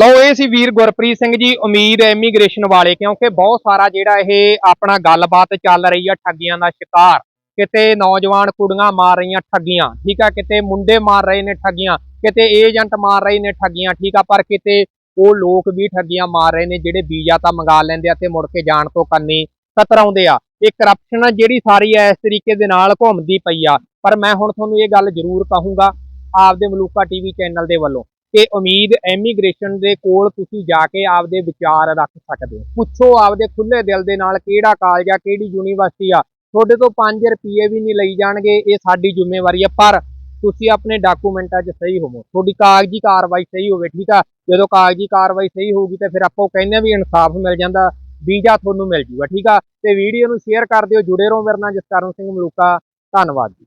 ਲਓ ਇਹ ਸੀ ਵੀਰ ਗੁਰਪ੍ਰੀਤ ਸਿੰਘ ਜੀ ਉਮੀਦ ਹੈ ਇਮੀਗ੍ਰੇਸ਼ਨ ਵਾਲੇ ਕਿਉਂਕਿ ਬਹੁਤ ਸਾਰਾ ਜਿਹੜਾ ਇਹ ਆਪਣਾ ਗੱਲਬਾਤ ਚੱਲ ਰਹੀ ਆ ਠੱਗੀਆਂ ਦਾ ਸ਼ਿਕਾਰ। ਕਿਤੇ ਨੌਜਵਾਨ ਕੁੜੀਆਂ ਮਾਰ ਰਹੀਆਂ ਠੱਗੀਆਂ, ਠੀਕ ਆ? ਕਿਤੇ ਮੁੰਡੇ ਮਾਰ ਰਹੇ ਨੇ ਠੱਗੀਆਂ, ਕਿਤੇ ਏਜੰਟ ਮਾਰ ਰਹੇ ਨੇ ਠੱਗੀਆਂ, ਠੀਕ ਆ? ਪਰ ਕਿਤੇ ਉਹ ਲੋਕ ਵੀ ਠੱਗੀਆਂ ਮਾਰ ਰਹੇ ਨੇ ਜਿਹੜੇ ਵੀਜ਼ਾ ਤਾਂ ਮੰਗਾ ਲੈਂਦੇ ਆ ਤੇ ਮੁੜ ਕੇ ਜਾਣ ਤੋਂ ਕੰਨੀ ਕਤਰਾਉਂਦੇ ਆ। ਇਹ ਕਰਪਸ਼ਨ ਜਿਹੜੀ ਸਾਰੀ ਇਸ ਤਰੀਕੇ ਦੇ ਨਾਲ ਘੁੰਮਦੀ ਪਈ ਆ। ਪਰ ਮੈਂ ਹੁਣ ਤੁਹਾਨੂੰ ਇਹ ਗੱਲ ਜ਼ਰੂਰ ਕਹੂੰਗਾ ਆਪਦੇ ਮਲੂਕਾ ਟੀਵੀ ਚੈਨਲ ਦੇ ਵੱਲੋਂ ਕਿ ਉਮੀਦ ਐਮੀਗ੍ਰੇਸ਼ਨ ਦੇ ਕੋਲ ਤੁਸੀਂ ਜਾ ਕੇ ਆਪਦੇ ਵਿਚਾਰ ਰੱਖ ਸਕਦੇ ਹੋ। ਪੁੱਛੋ ਆਪਦੇ ਖੁੱਲੇ ਦਿਲ ਦੇ ਨਾਲ ਕਿਹੜਾ ਕਾਲਜ ਆ, ਕਿਹੜੀ ਯੂਨੀਵਰਸਿਟੀ ਆ ਤੁਹਾਡੇ ਤੋਂ 5 ਰੁਪਏ ਵੀ ਨਹੀਂ ਲਈ ਜਾਣਗੇ, ਇਹ ਸਾਡੀ ਜ਼ਿੰਮੇਵਾਰੀ ਹੈ ਪਰ ਤੁਸੀਂ ਆਪਣੇ ਡਾਕੂਮੈਂਟਾਂ 'ਚ ਸਹੀ ਹੋਵੋ। ਤੁਹਾਡੀ ਕਾਗਜ਼ੀ ਕਾਰਵਾਈ ਸਹੀ ਹੋਵੇ, ਠੀਕ ਆ? ਜਦੋਂ ਕਾਗਜ਼ੀ ਕਾਰਵਾਈ ਸਹੀ ਹੋਊਗੀ ਤਾਂ ਫਿਰ ਆਪਾਂ ਉਹ ਕਹਿੰਦੇ ਆ ਵੀ ਇਨਸਾਫ ਮਿਲ ਜਾਂਦਾ, ਵੀਜ਼ਾ ਤੁਹਾਨੂੰ ਮਿਲ ਜੂਗਾ, ਠੀਕ ਆ? ਤੇ ਵੀਡੀਓ ਨੂੰ ਸ਼ੇਅਰ ਕਰ ਦਿਓ, ਜੁੜੇ ਰਹੋ ਮੇਰੇ ਨਾਲ ਜਸਕਰਨ ਸਿੰਘ ਮਲੂਕਾ, ਧੰਨਵਾਦ ਜੀ।